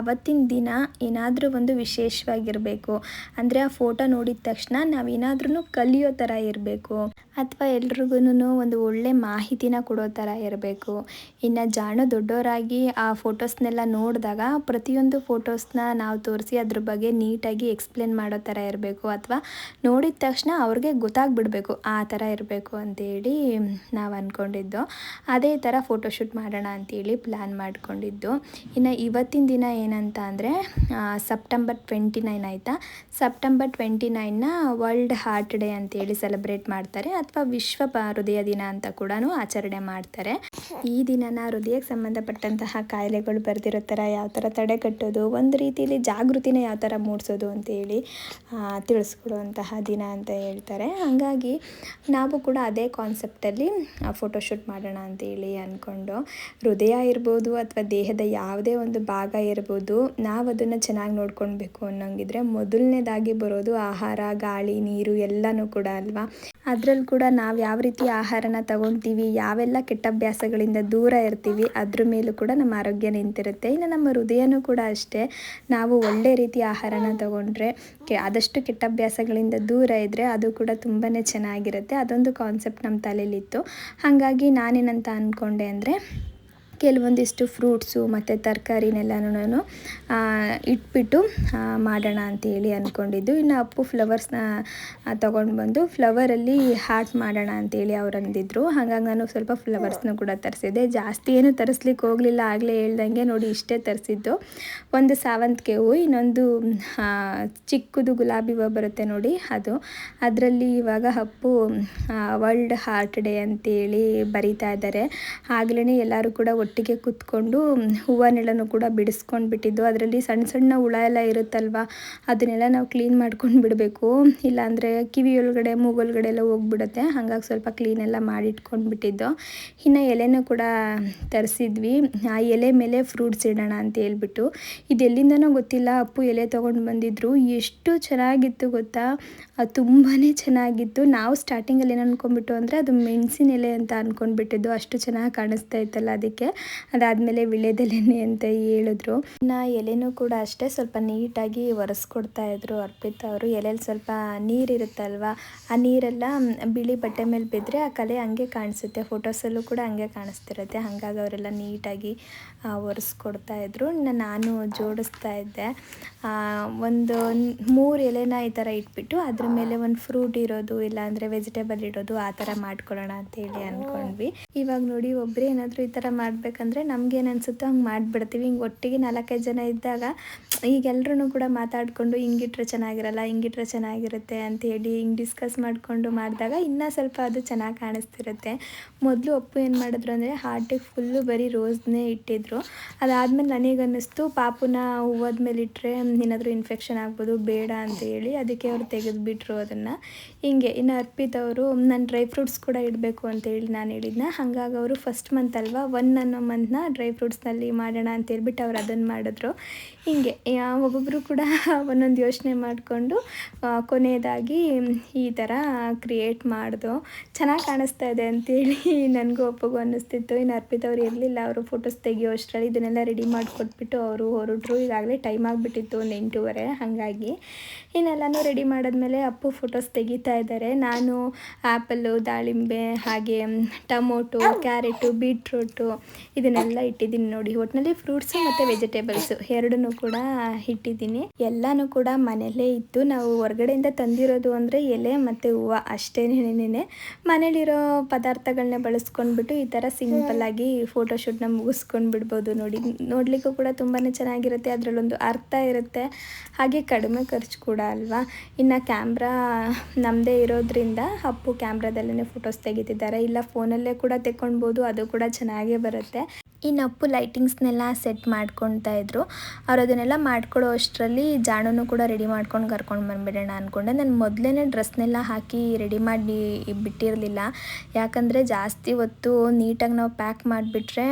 ಅವತ್ತಿನ ದಿನ ಏನಾದರೂ ಒಂದು ವಿಶೇಷವಾಗಿರಬೇಕು. ಅಂದರೆ ಆ ಫೋಟೋ ನೋಡಿದ ತಕ್ಷಣ ನಾವೇನಾದ್ರೂ ಕಲಿಯೋ ಥರ ಇರಬೇಕು. ಅಥವಾ ಎಲ್ರಿಗೂ ಒಂದು ಒಳ್ಳೆ ಮಾಹಿತಿನ ಕೊಡೋ ಥರ ಇರಬೇಕು. ಇನ್ನು ಜಾಣ ದೊಡ್ಡವರಾಗಿ ಆ ಫೋಟೋಸ್ನೆಲ್ಲ ನೋಡಿದಾಗ ಪ್ರತಿಯೊಂದು ಫೋಟೋಸ್ನ ನಾವು ತೋರಿಸಿ ಅದ್ರ ಬಗ್ಗೆ ನೀಟಾಗಿ ಎಕ್ಸ್ಪ್ಲೇನ್ ಮಾಡೋ ಥರ ಇರಬೇಕು. ಅಥವಾ ನೋಡಿದ ತಕ್ಷಣ ಅವ್ರಿಗೆ ಗೊತ್ತಾಗ್ಬಿಡ್ಬೇಕು, ಆ ಥರ ಇರಬೇಕು ಅಂತೇಳಿ ನಾವು ಅಂದ್ಕೊಂಡಿದ್ದು ಅದೇ ಥರ ಫೋಟೋಶೂಟ್ ಮಾಡೋಣ ಅಂತೇಳಿ ಪ್ಲ್ಯಾನ್ ಮಾಡಿಕೊಂಡಿದ್ದು. ಇನ್ನು ಇವತ್ತಿನ ದಿನ ಏನಂತ ಅಂದರೆ ಸೆಪ್ಟೆಂಬರ್ ಟ್ವೆಂಟಿ ನೈನ್ ಆಯಿತಾ? ಸೆಪ್ಟೆಂಬರ್ ಟ್ವೆಂಟಿ ನೈನ್ನ ವರ್ಲ್ಡ್ ಹಾರ್ಟ್ ಡೇ ಅಂತೇಳಿ ಸೆಲೆಬ್ರೇಟ್ ಮಾಡ್ತಾರೆ. ಅಥವಾ ವಿಶ್ವ ಹೃದಯ ದಿನ ಅಂತ ಕೂಡ ಆಚರಣೆ ಮಾಡ್ತಾರೆ. ಈ ದಿನನ ಹೃದಯಕ್ಕೆ ಸಂಬಂಧಪಟ್ಟಂತಹ ಕಾಯಿಲೆಗಳು ಬರೆದಿರೋ ಥರ ಯಾವ ಥರ ತಡೆಗಟ್ಟೋದು ಒಂದು ರೀತಿಯಲ್ಲಿ ಜಾಗೃತಿನ ಯಾವ ಥರ ಮೂಡಿಸೋದು ಅಂತೇಳಿ ತಿಳಿಸ್ಕೊಡುವಂತಹ ದಿನ ಅಂತ ಹೇಳ್ತಾರೆ. ಹಾಗಾಗಿ ನಾವು ಕೂಡ ಅದೇ ಕಾನ್ಸೆಪ್ಟಲ್ಲಿ ಫೋಟೋಶೂಟ್ ಮಾಡೋಣ ಅಂತೇಳಿ ಅಂದ್ಕೊಂಡು ಹೃದಯ ಇರ್ಬೋದು ಅಥವಾ ದೇಹದ ಯಾವುದೇ ಒಂದು ಭಾಗ ಇರ್ಬೋದು, ನಾವು ಅದನ್ನು ಚೆನ್ನಾಗಿ ನೋಡ್ಕೊಳ್ಬೇಕು ಅನ್ನೋಂಗಿದ್ರೆ ಮೊದಲನೇದಾಗಿ ಬರೋದು ಆಹಾರ, ಗಾಳಿ, ನೀರು ಎಲ್ಲನೂ ಕೂಡ ಅಲ್ವಾ? ಅದರಲ್ಲಿ ಕೂಡ ನಾವು ಯಾವ ರೀತಿ ಆಹಾರನ ತಗೊಳ್ತೀವಿ ಯಾವೆಲ್ಲ ಕೆಟ್ಟ ಅಭ್ಯಾಸಗಳಿಂದ ದೂರ ಇರ್ತೀವಿ, ಅದ್ರ ಮೇಲೂ ಕೂಡ ನಮ್ಮ ಆರೋಗ್ಯ ನಿಂತಿರುತ್ತೆ. ಇನ್ನು ನಮ್ಮ ಹೃದಯನೂ ಕೂಡ ಅಷ್ಟೇ. ನಾವು ಒಳ್ಳೆ ರೀತಿ ಆಹಾರನ ತಗೊಂಡ್ರೆ, ಕೆ, ಆದಷ್ಟು ಕೆಟ್ಟ ಅಭ್ಯಾಸಗಳಿಂದ ದೂರ ಇದ್ದರೆ ಅದು ಕೂಡ ತುಂಬಾ ಚೆನ್ನಾಗಿರುತ್ತೆ. ಅದೊಂದು ಕಾನ್ಸೆಪ್ಟ್ ನಮ್ಮ ತಲೆಯಲ್ಲಿತ್ತು ಹಾಗಾಗಿ ನಾನೇನಂತ ಅಂದ್ಕೊಂಡೆ ಅಂದರೆ ಕೆಲವೊಂದಿಷ್ಟು ಫ್ರೂಟ್ಸು ಮತ್ತು ತರಕಾರಿನೆಲ್ಲನೂ ಇಟ್ಬಿಟ್ಟು ಆ, ಮಾಡೋಣ ಅಂತೇಳಿ ಅಂದ್ಕೊಂಡಿದ್ದು ಇನ್ನು ಅಪ್ಪು ಫ್ಲವರ್ಸ್ನ ತೊಗೊಂಡು ಬಂದು ಫ್ಲವರಲ್ಲಿ ಹಾರ್ಟ್ ಮಾಡೋಣ ಅಂತೇಳಿ ಅವ್ರು ಅಂದಿದ್ರು. ಹಾಗಾಗಿ ನಾನು ಸ್ವಲ್ಪ ಫ್ಲವರ್ಸ್ನ ಕೂಡ ತರಿಸಿದ್ದೆ. ಜಾಸ್ತಿ ಏನು ತರಿಸ್ಲಿಕ್ಕೆ ಹೋಗಲಿಲ್ಲ. ಆಗಲೇ ಹೇಳ್ದಂಗೆ ನೋಡಿ ಇಷ್ಟೇ ತರಿಸಿದ್ದು. ಒಂದು ಸಾವಂತಿಗೆ ಹೂವು ಇನ್ನೊಂದು ಚಿಕ್ಕದು ಗುಲಾಬಿ ಹೂವು ಬರುತ್ತೆ ನೋಡಿ ಅದು. ಅದರಲ್ಲಿ ಇವಾಗ ಅಪ್ಪು ವರ್ಲ್ಡ್ ಹಾರ್ಟ್ ಡೇ ಅಂತೇಳಿ ಬರೀತಾ ಇದ್ದಾರೆ. ಆಗ್ಲೇ ಎಲ್ಲರೂ ಕೂಡ ಒಟ್ಟಿಗೆ ಕೂತ್ಕೊಂಡು ಹೂವನ್ನೆಲ್ಲನೂ ಕೂಡ ಬಿಡಿಸ್ಕೊಂಡು ಬಿಟ್ಟಿದ್ದು. ಅದರಲ್ಲಿ ಸಣ್ಣ ಸಣ್ಣ ಹುಳ ಎಲ್ಲ ಇರುತ್ತಲ್ವ? ಅದನ್ನೆಲ್ಲ ನಾವು ಕ್ಲೀನ್ ಮಾಡ್ಕೊಂಡು ಬಿಡಬೇಕು. ಇಲ್ಲಾಂದರೆ ಕಿವಿ ಒಳಗಡೆ ಮೂಗೊಳಗಡೆ ಎಲ್ಲ ಹೋಗ್ಬಿಡುತ್ತೆ. ಹಾಗಾಗಿ ಸ್ವಲ್ಪ ಕ್ಲೀನ್ ಎಲ್ಲ ಮಾಡಿಟ್ಕೊಂಡು ಬಿಟ್ಟಿದ್ದು. ಇನ್ನು ಎಲೆನೂ ಕೂಡ ತರಿಸಿದ್ವಿ. ಆ ಎಲೆ ಮೇಲೆ ಫ್ರೂಟ್ಸ್ ಇಡೋಣ ಅಂತ ಹೇಳ್ಬಿಟ್ಟು. ಇದೆಲ್ಲಿಂದನೂ ಗೊತ್ತಿಲ್ಲ. ಅಪ್ಪು ಎಲೆ ತೊಗೊಂಡು ಬಂದಿದ್ರು. ಎಷ್ಟು ಚೆನ್ನಾಗಿತ್ತು ಗೊತ್ತಾ? ಅದು ತುಂಬಾ ಚೆನ್ನಾಗಿತ್ತು. ನಾವು ಸ್ಟಾರ್ಟಿಂಗಲ್ಲಿ ಏನು ಅಂದ್ಕೊಂಡ್ಬಿಟ್ಟು ಅಂದರೆ ಅದು ಮೆಣಸಿನ ಎಲೆ ಅಂತ ಅಂದ್ಕೊಂಡ್ಬಿಟ್ಟಿದ್ದು ಅಷ್ಟು ಚೆನ್ನಾಗಿ ಕಾಣಿಸ್ತಾ ಇತ್ತಲ್ಲ ಅದಕ್ಕೆ. ಅದಾದಮೇಲೆ ವಿಳೆದೆಲೆನೆ ಅಂತ ಹೇಳಿದ್ರು. ಇನ್ನು ಎಲೆನೂ ಕೂಡ ಅಷ್ಟೇ ಸ್ವಲ್ಪ ನೀಟಾಗಿ ಒರೆಸ್ಕೊಡ್ತಾ ಇದ್ರು ಅರ್ಪಿತ್ ಅವರು. ಎಲೆಯಲ್ಲಿ ಸ್ವಲ್ಪ ನೀರಿರುತ್ತಲ್ವ ಆ ನೀರೆಲ್ಲ ಬಿಳಿ ಬಟ್ಟೆ ಮೇಲೆ ಬಿದ್ದರೆ ಆ ಕಲೆ ಹಂಗೆ ಕಾಣಿಸುತ್ತೆ. ಫೋಟೋಸಲ್ಲೂ ಕೂಡ ಹಂಗೆ ಕಾಣಿಸ್ತಿರುತ್ತೆ. ಹಾಗಾಗಿ ಅವರೆಲ್ಲ ನೀಟಾಗಿ ಒರೆಸ್ಕೊಡ್ತಾ ಇದ್ರು. ನಾನು ಜೋಡಿಸ್ತಾ ಇದ್ದೆ. ಒಂದು ಮೂರು ಎಲೆನ ಈ ಥರ ಇಟ್ಬಿಟ್ಟು ಅದ್ರ ಮೇಲೆ ಒಂದು ಫ್ರೂಟ್ ಇರೋದು, ಇಲ್ಲಾಂದರೆ ವೆಜಿಟೇಬಲ್ ಇಡೋದು, ಆ ಥರ ಮಾಡ್ಕೊಳ್ಳೋಣ ಅಂತೇಳಿ ಅಂದ್ಕೊಂಡ್ವಿ ಇವಾಗ ನೋಡಿ ಒಬ್ಬರೇ ಏನಾದರೂ ಈ ಥರ ಮಾಡಬೇಕಂದ್ರೆ ನಮ್ಗೇನು ಅನಿಸುತ್ತೋ ಹಂಗೆ ಮಾಡಿಬಿಡ್ತೀವಿ. ಹಿಂಗೆ ಒಟ್ಟಿಗೆ ನಾಲ್ಕೈದು ಜನ ಇದ್ದಾಗ ಈಗೆಲ್ಲರೂ ಕೂಡ ಮಾತಾಡಿಕೊಂಡು ಹಿಂಗಿಟ್ರೆ ಚೆನ್ನಾಗಿರಲ್ಲ ಹಿಂಗಿಟ್ರೆ ಚೆನ್ನಾಗಿರುತ್ತೆ ಅಂತ ಹೇಳಿ ಹಿಂಗೆ ಡಿಸ್ಕಸ್ ಮಾಡಿಕೊಂಡು ಮಾಡಿದಾಗ ಇನ್ನೂ ಸ್ವಲ್ಪ ಅದು ಚೆನ್ನಾಗಿ ಕಾಣಿಸ್ತಿರುತ್ತೆ. ಮೊದಲು ಅಪ್ಪು ಏನು ಮಾಡಿದ್ರು ಅಂದರೆ ಹಾರ್ಟಿಗೆ ಫುಲ್ಲು ಬರೀ ರೋಸ್ನೇ ಇಟ್ಟಿದ್ರು. ಅದಾದಮೇಲೆ ನನಗನ್ನಿಸ್ತು ಪಾಪುನ ಹೂವದ ಮೇಲೆ ಇಟ್ಟರೆ ಏನಾದರೂ ಇನ್ಫೆಕ್ಷನ್ ಆಗ್ಬೋದು, ಬೇಡ ಅಂತ ಹೇಳಿ ಅದಕ್ಕೆ ಅವರು ತೆಗೆದುಬಿಟ್ರು ಅದನ್ನು. ಹಿಂಗೆ ಇನ್ನು ಅರ್ಪಿತ್ ಅವರು, ನಾನು ಡ್ರೈ ಫ್ರೂಟ್ಸ್ ಕೂಡ ಇಡಬೇಕು ಅಂತ ಹೇಳಿ ನಾನು ಹೇಳಿದ್ನ. ಹಾಗಾಗಿ ಅವರು ಫಸ್ಟ್ ಮಂತ್ ಅಲ್ವಾ ಒನ್ ಅನ್ನೋ ಮಂತ್ನ ಡ್ರೈ ಫ್ರೂಟ್ಸ್ನಲ್ಲಿ ಮಾಡೋಣ ಅಂತ ಹೇಳ್ಬಿಟ್ಟು ಅವ್ರು ಅದನ್ನು ಮಾಡಿದ್ರು. ಹೀಗೆ ಒಬ್ಬೊಬ್ಬರು ಕೂಡ (laughs) ಒಂದೊಂದು ಯೋಚನೆ ಮಾಡಿಕೊಂಡು ಕೊನೆಯದಾಗಿ ಈ ಥರ ಕ್ರಿಯೇಟ್ ಮಾಡಿದ್ರು ಚೆನ್ನಾಗಿ ಕಾಣಿಸ್ತಾ ಇದೆ ಅಂತೇಳಿ (laughs) ನನಗೂ ಒಪ್ಪಗೂ ಅನ್ನಿಸ್ತಿತ್ತು. ಇನ್ನು ಅರ್ಪಿತವ್ರು ಇರಲಿಲ್ಲ, ಅವರು ಫೋಟೋಸ್ ತೆಗಿಯೋ ಅಷ್ಟರಲ್ಲಿ ಇದನ್ನೆಲ್ಲ ರೆಡಿ ಮಾಡಿಕೊಟ್ಬಿಟ್ಟು ಅವರು ಹೊರಟರು. ಈಗಾಗಲೇ ಟೈಮ್ ಆಗಿಬಿಟ್ಟಿತ್ತು ಒಂದು ಎಂಟೂವರೆ, ಹಾಗಾಗಿ. ಇನ್ನೆಲ್ಲನೂ ರೆಡಿ ಮಾಡಿದ್ಮೇಲೆ ಅಪ್ಪು ಫೋಟೋಸ್ ತೆಗಿತಾ ಇದ್ದಾರೆ. ನಾನು ಆ್ಯಪಲ್ಲು ದಾಳಿಂಬೆ, ಹಾಗೆ ಟೊಮೊಟೊ ಕ್ಯಾರೆಟು ಬೀಟ್ರೂಟು ಇದನ್ನೆಲ್ಲ ಇಟ್ಟಿದ್ದೀನಿ ನೋಡಿ. ಒಟ್ಟಿನಲ್ಲಿ ಫ್ರೂಟ್ಸು ಮತ್ತು ವೆಜಿಟೇಬಲ್ಸು ಎರಡನ್ನೂ ಕೂಡ ಇಟ್ಟಿದ್ದೀನಿ. ಎಲ್ಲಾನು ಕೂಡ ಮನೆಯಲ್ಲೇ ಇತ್ತು ನಾವು ಹೊರಗಡೆಯಿಂದ ತಂದಿರೋದು ಅಂದರೆ ಎಲೆ ಮತ್ತು ಹೂವು ಅಷ್ಟೇನೇನೆ ಮನೇಲಿರೋ ಪದಾರ್ಥಗಳನ್ನ ಬಳಸ್ಕೊಂಡ್ಬಿಟ್ಟು ಈ ಥರ ಸಿಂಪಲ್ಲಾಗಿ ಫೋಟೋಶೂಟ್ನ ಮುಗಿಸ್ಕೊಂಡು ಬಿಡ್ಬೋದು ನೋಡಿ. ನೋಡಲಿಕ್ಕೂ ಕೂಡ ತುಂಬಾ ಚೆನ್ನಾಗಿರುತ್ತೆ. ಅದರಲ್ಲೊಂದು ಅರ್ಥ ಇರುತ್ತೆ. ಹಾಗೆ ಕಡಿಮೆ ಖರ್ಚು ಕೂಡ ಅಲ್ವಾ? ಇನ್ನು ಕ್ಯಾಮ್ರಾ ನಮ್ಮದೇ ಇರೋದ್ರಿಂದ ಅಪ್ಪು ಕ್ಯಾಮ್ರಾದಲ್ಲೇ ಫೋಟೋಸ್ ತೆಗಿತಿದ್ದಾರೆ. ಇಲ್ಲ ಫೋನಲ್ಲೇ ಕೂಡ ತೆಕ್ಕೊಳ್ಬೋದು ಅದು ಕೂಡ ಚೆನ್ನಾಗೇ ಬರುತ್ತೆ. ಇನ್ನು ಅಪ್ಪು ಲೈಟಿಂಗ್ಸ್ನೆಲ್ಲ ಸೆಟ್ ಮಾಡ್ಕೊತಾ ಇದ್ರು. ಅವ್ರು ಅದನ್ನೆಲ್ಲ ಮಾಡ್ಕೊಳ್ಳೋ ಅಷ್ಟರಲ್ಲಿ ಜಾಣನು ಕೂಡ ರೆಡಿ ಮಾಡ್ಕೊಂಡು ಕರ್ಕೊಂಡು ಬಂದ್ಬಿಡೋಣ ಅಂದ್ಕೊಂಡೆ ನಾನು ಮೊದಲೇ ಡ್ರೆಸ್ನೆಲ್ಲ ಹಾಕಿ ರೆಡಿ ಮಾಡಿ ಬಿಟ್ಟಿರಲಿಲ್ಲ. ಯಾಕಂದರೆ ಜಾಸ್ತಿ ಹೊತ್ತು ನೀಟಾಗಿ ನಾವು ಪ್ಯಾಕ್ ಮಾಡಿಬಿಟ್ರೆ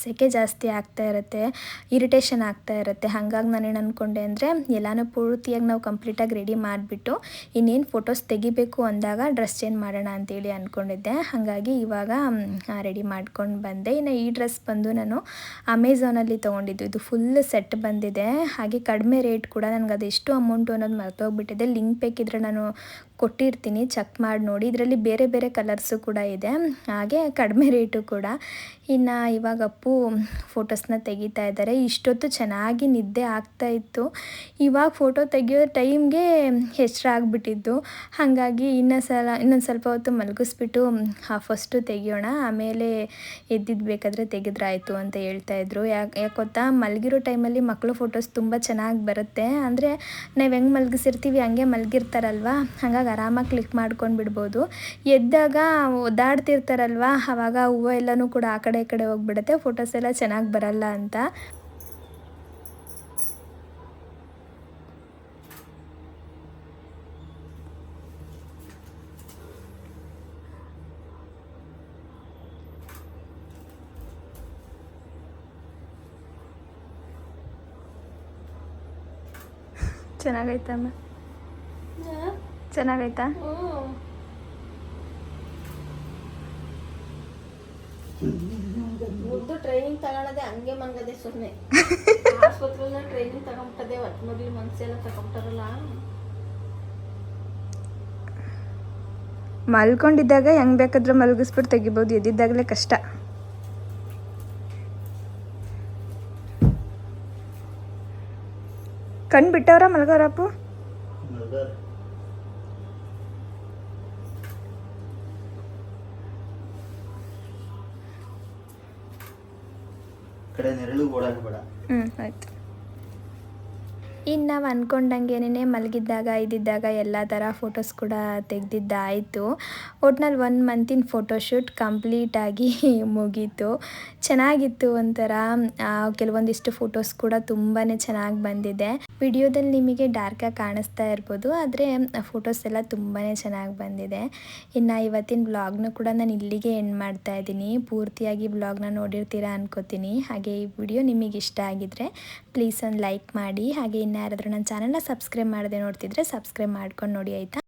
ಸೆಕೆ ಜಾಸ್ತಿ ಆಗ್ತಾ ಇರುತ್ತೆ ಇರಿಟೇಷನ್ ಆಗ್ತಾ ಇರುತ್ತೆ. ಹಾಗಾಗಿ ನಾನೇನು ಅಂದ್ಕೊಂಡೆ ಅಂದರೆ ಎಲ್ಲನೂ ಪೂರ್ತಿಯಾಗಿ ನಾವು ಕಂಪ್ಲೀಟಾಗಿ ರೆಡಿ ಮಾಡಿಬಿಟ್ಟು ಇನ್ನೇನು ಫೋಟೋಸ್ ತೆಗಿಬೇಕು ಅಂದಾಗ ಡ್ರೆಸ್ ಚೇಂಜ್ ಮಾಡೋಣ ಅಂತೇಳಿ ಅಂದ್ಕೊಂಡಿದ್ದೆ ಹಾಗಾಗಿ ಇವಾಗ ರೆಡಿ ಮಾಡ್ಕೊಂಡು ಬಂದೆ. ಇನ್ನು ಈ ಡ್ರೆಸ್ ಬಂದು ನಾನು ಅಮೆಝಾನಲ್ಲಿ ತೊಗೊಂಡಿದ್ದು. ಇದು ಫುಲ್ ಸೆಟ್ ಬಂದಿದೆ. ಹಾಗೆ ಕಡಿಮೆ ರೇಟ್ ಕೂಡ ನನಗೆ ಅದು ಎಷ್ಟು ಅಮೌಂಟು ಅನ್ನೋದು ಮರ್ತೋಗ್ಬಿಟ್ಟಿದೆ. ಲಿಂಕ್ ಬೇಕಿದ್ರೆ ನಾನು ಕೊಟ್ಟಿರ್ತೀನಿ ಚೆಕ್ ಮಾಡಿ ನೋಡಿ. ಇದರಲ್ಲಿ ಬೇರೆ ಬೇರೆ ಕಲರ್ಸು ಕೂಡ ಇದೆ. ಹಾಗೆ ಕಡಿಮೆ ರೇಟು ಕೂಡ. ಇನ್ನು ಇವಾಗ ಅಪ್ಪು ಫೋಟೋಸ್ನ ತೆಗಿತಾ ಇದ್ದಾರೆ ಇಷ್ಟೊತ್ತು ಚೆನ್ನಾಗಿ ನಿದ್ದೆ ಆಗ್ತಾ ಇತ್ತು. ಇವಾಗ ಫೋಟೋ ತೆಗಿಯೋ ಟೈಮ್ಗೆ ಹೆಸರಾಗ್ಬಿಟ್ಟಿದ್ದು ಹಾಗಾಗಿ ಇನ್ನೊಂದು ಸಲ, ಇನ್ನೊಂದು ಸ್ವಲ್ಪ ಹೊತ್ತು ಮಲಗಿಸ್ಬಿಟ್ಟು ಫಸ್ಟು ತೆಗಿಯೋಣ. ಆಮೇಲೆ ಎದ್ದಿದ್ದು ಬೇಕಾದರೆ ತೆಗೆದ್ರಾಯಿತು ಅಂತ ಹೇಳ್ತಾ ಇದ್ರು. ಯಾಕೆ ಯಾಕೆ ಗೊತ್ತಾ? ಮಲಗಿರೋ ಟೈಮಲ್ಲಿ ಮಕ್ಕಳು ಫೋಟೋಸ್ ತುಂಬ ಚೆನ್ನಾಗಿ ಬರುತ್ತೆ. ಅಂದರೆ ನಾವು ಹೆಂಗೆ ಮಲಗಿಸಿರ್ತೀವಿ, ಹಂಗೆ ಮಲಗಿರ್ತಾರಲ್ವ? ಹಾಗಾಗಿ ಆರಾಮಾಗಿ ಕ್ಲಿಕ್ ಮಾಡ್ಕೊಂಡು ಬಿಡ್ಬೋದು. ಎದ್ದಾಗ ಒದ್ದಾಡ್ತಿರ್ತಾರಲ್ವ ಆವಾಗ ಹೂವು ಎಲ್ಲನೂ ಕೂಡ ಆ ಕಡೆ ಈ ಕಡೆ ಹೋಗ್ಬಿಡುತ್ತೆ ಫೋಟೋಸ್ ಎಲ್ಲ ಚೆನ್ನಾಗಿ ಬರಲ್ಲ ಅಂತ. ಚೆನ್ನಾಗೈತಮ್ಮ. ಚೆನ್ನಾಗೈತಾ? ಮುದ್ದು ಟ್ರೈನಿಂಗ್ ತಗೊಳದೆ ಹಂಗೆ ಮನ್ಗದೆ ಸುಮ್ಮನೆ (laughs) ಆಸ್ಪತ್ರೆಲ್ಲ ಟ್ರೈನಿಂಗ್ ತಗೊಂಬಿಟ್ಟದೆ ಒಟ್ಟು ಮಗ್ಲಿ ಮನ್ಸೆಲ್ಲ ತಗೊಂಬಿಟ್ಟಾರಲ್ಲ. ಮಲ್ಕೊಂಡಿದ್ದಾಗ ಹೆಂಗೆ ಬೇಕಾದ್ರೆ ಮಲಗಿಸ್ಬಿಟ್ಟು ತೆಗಿಬೋದು ಎದ್ದಿದ್ದಾಗಲೇ ಕಷ್ಟ. ಕಣ್ಣು ಬಿಟ್ಟವ್ರ ಮಲ್ಗೋರಪ್ಪು? ಕಡೆ ನೆರಳು ಓಡಾಡಬೇಡ. ಹ್ಮ್ ಆಯ್ತು. ಇನ್ನು ನಾವು ಅಂದ್ಕೊಂಡಂಗೆನೇ ಮಲಗಿದ್ದಾಗ, ಇದ್ದಿದ್ದಾಗ ಎಲ್ಲ ಥರ ಫೋಟೋಸ್ ಕೂಡ ತೆಗೆದಿದ್ದಾಯಿತು. ಒಟ್ನಲ್ಲಿ ಒನ್ ಮಂತಿನ ಫೋಟೋಶೂಟ್ ಕಂಪ್ಲೀಟಾಗಿ ಮುಗೀತು. ಚೆನ್ನಾಗಿತ್ತು ಒಂಥರ. ಕೆಲವೊಂದಿಷ್ಟು ಫೋಟೋಸ್ ಕೂಡ ತುಂಬಾ ಚೆನ್ನಾಗಿ ಬಂದಿದೆ. ವಿಡಿಯೋದಲ್ಲಿ ನಿಮಗೆ ಡಾರ್ಕಾಗಿ ಕಾಣಿಸ್ತಾ ಇರ್ಬೋದು, ಆದರೆ ಫೋಟೋಸ್ ಎಲ್ಲ ತುಂಬಾ ಚೆನ್ನಾಗಿ ಬಂದಿದೆ. ಇನ್ನು ಇವತ್ತಿನ ಬ್ಲಾಗ್ನ ಕೂಡ ನಾನು ಇಲ್ಲಿಗೆ ಎಂಡ್ ಮಾಡ್ತಾ ಇದ್ದೀನಿ. ಪೂರ್ತಿಯಾಗಿ ಬ್ಲಾಗ್ನ ನೋಡಿರ್ತೀರಾ ಅನ್ಕೋತೀನಿ. ಹಾಗೆ ಈ ವಿಡಿಯೋ ನಿಮಗೆ ಇಷ್ಟ ಆಗಿದ್ರೆ ಪ್ಲೀಸ್ ಒಂದು ಲೈಕ್ ಮಾಡಿ, ಹಾಗೆ ಇನ್ನು ಯಾರಾದರೂ ನನ್ನ ಚಾನಲ್ನ ಸಬ್ಸ್ಕ್ರೈಬ್ ಮಾಡದೆ ನೋಡ್ತಿದ್ರೆ ಸಬ್ಸ್ಕ್ರೈಬ್ ಮಾಡ್ಕೊಂಡು ನೋಡಿ ಆಯಿತಾ?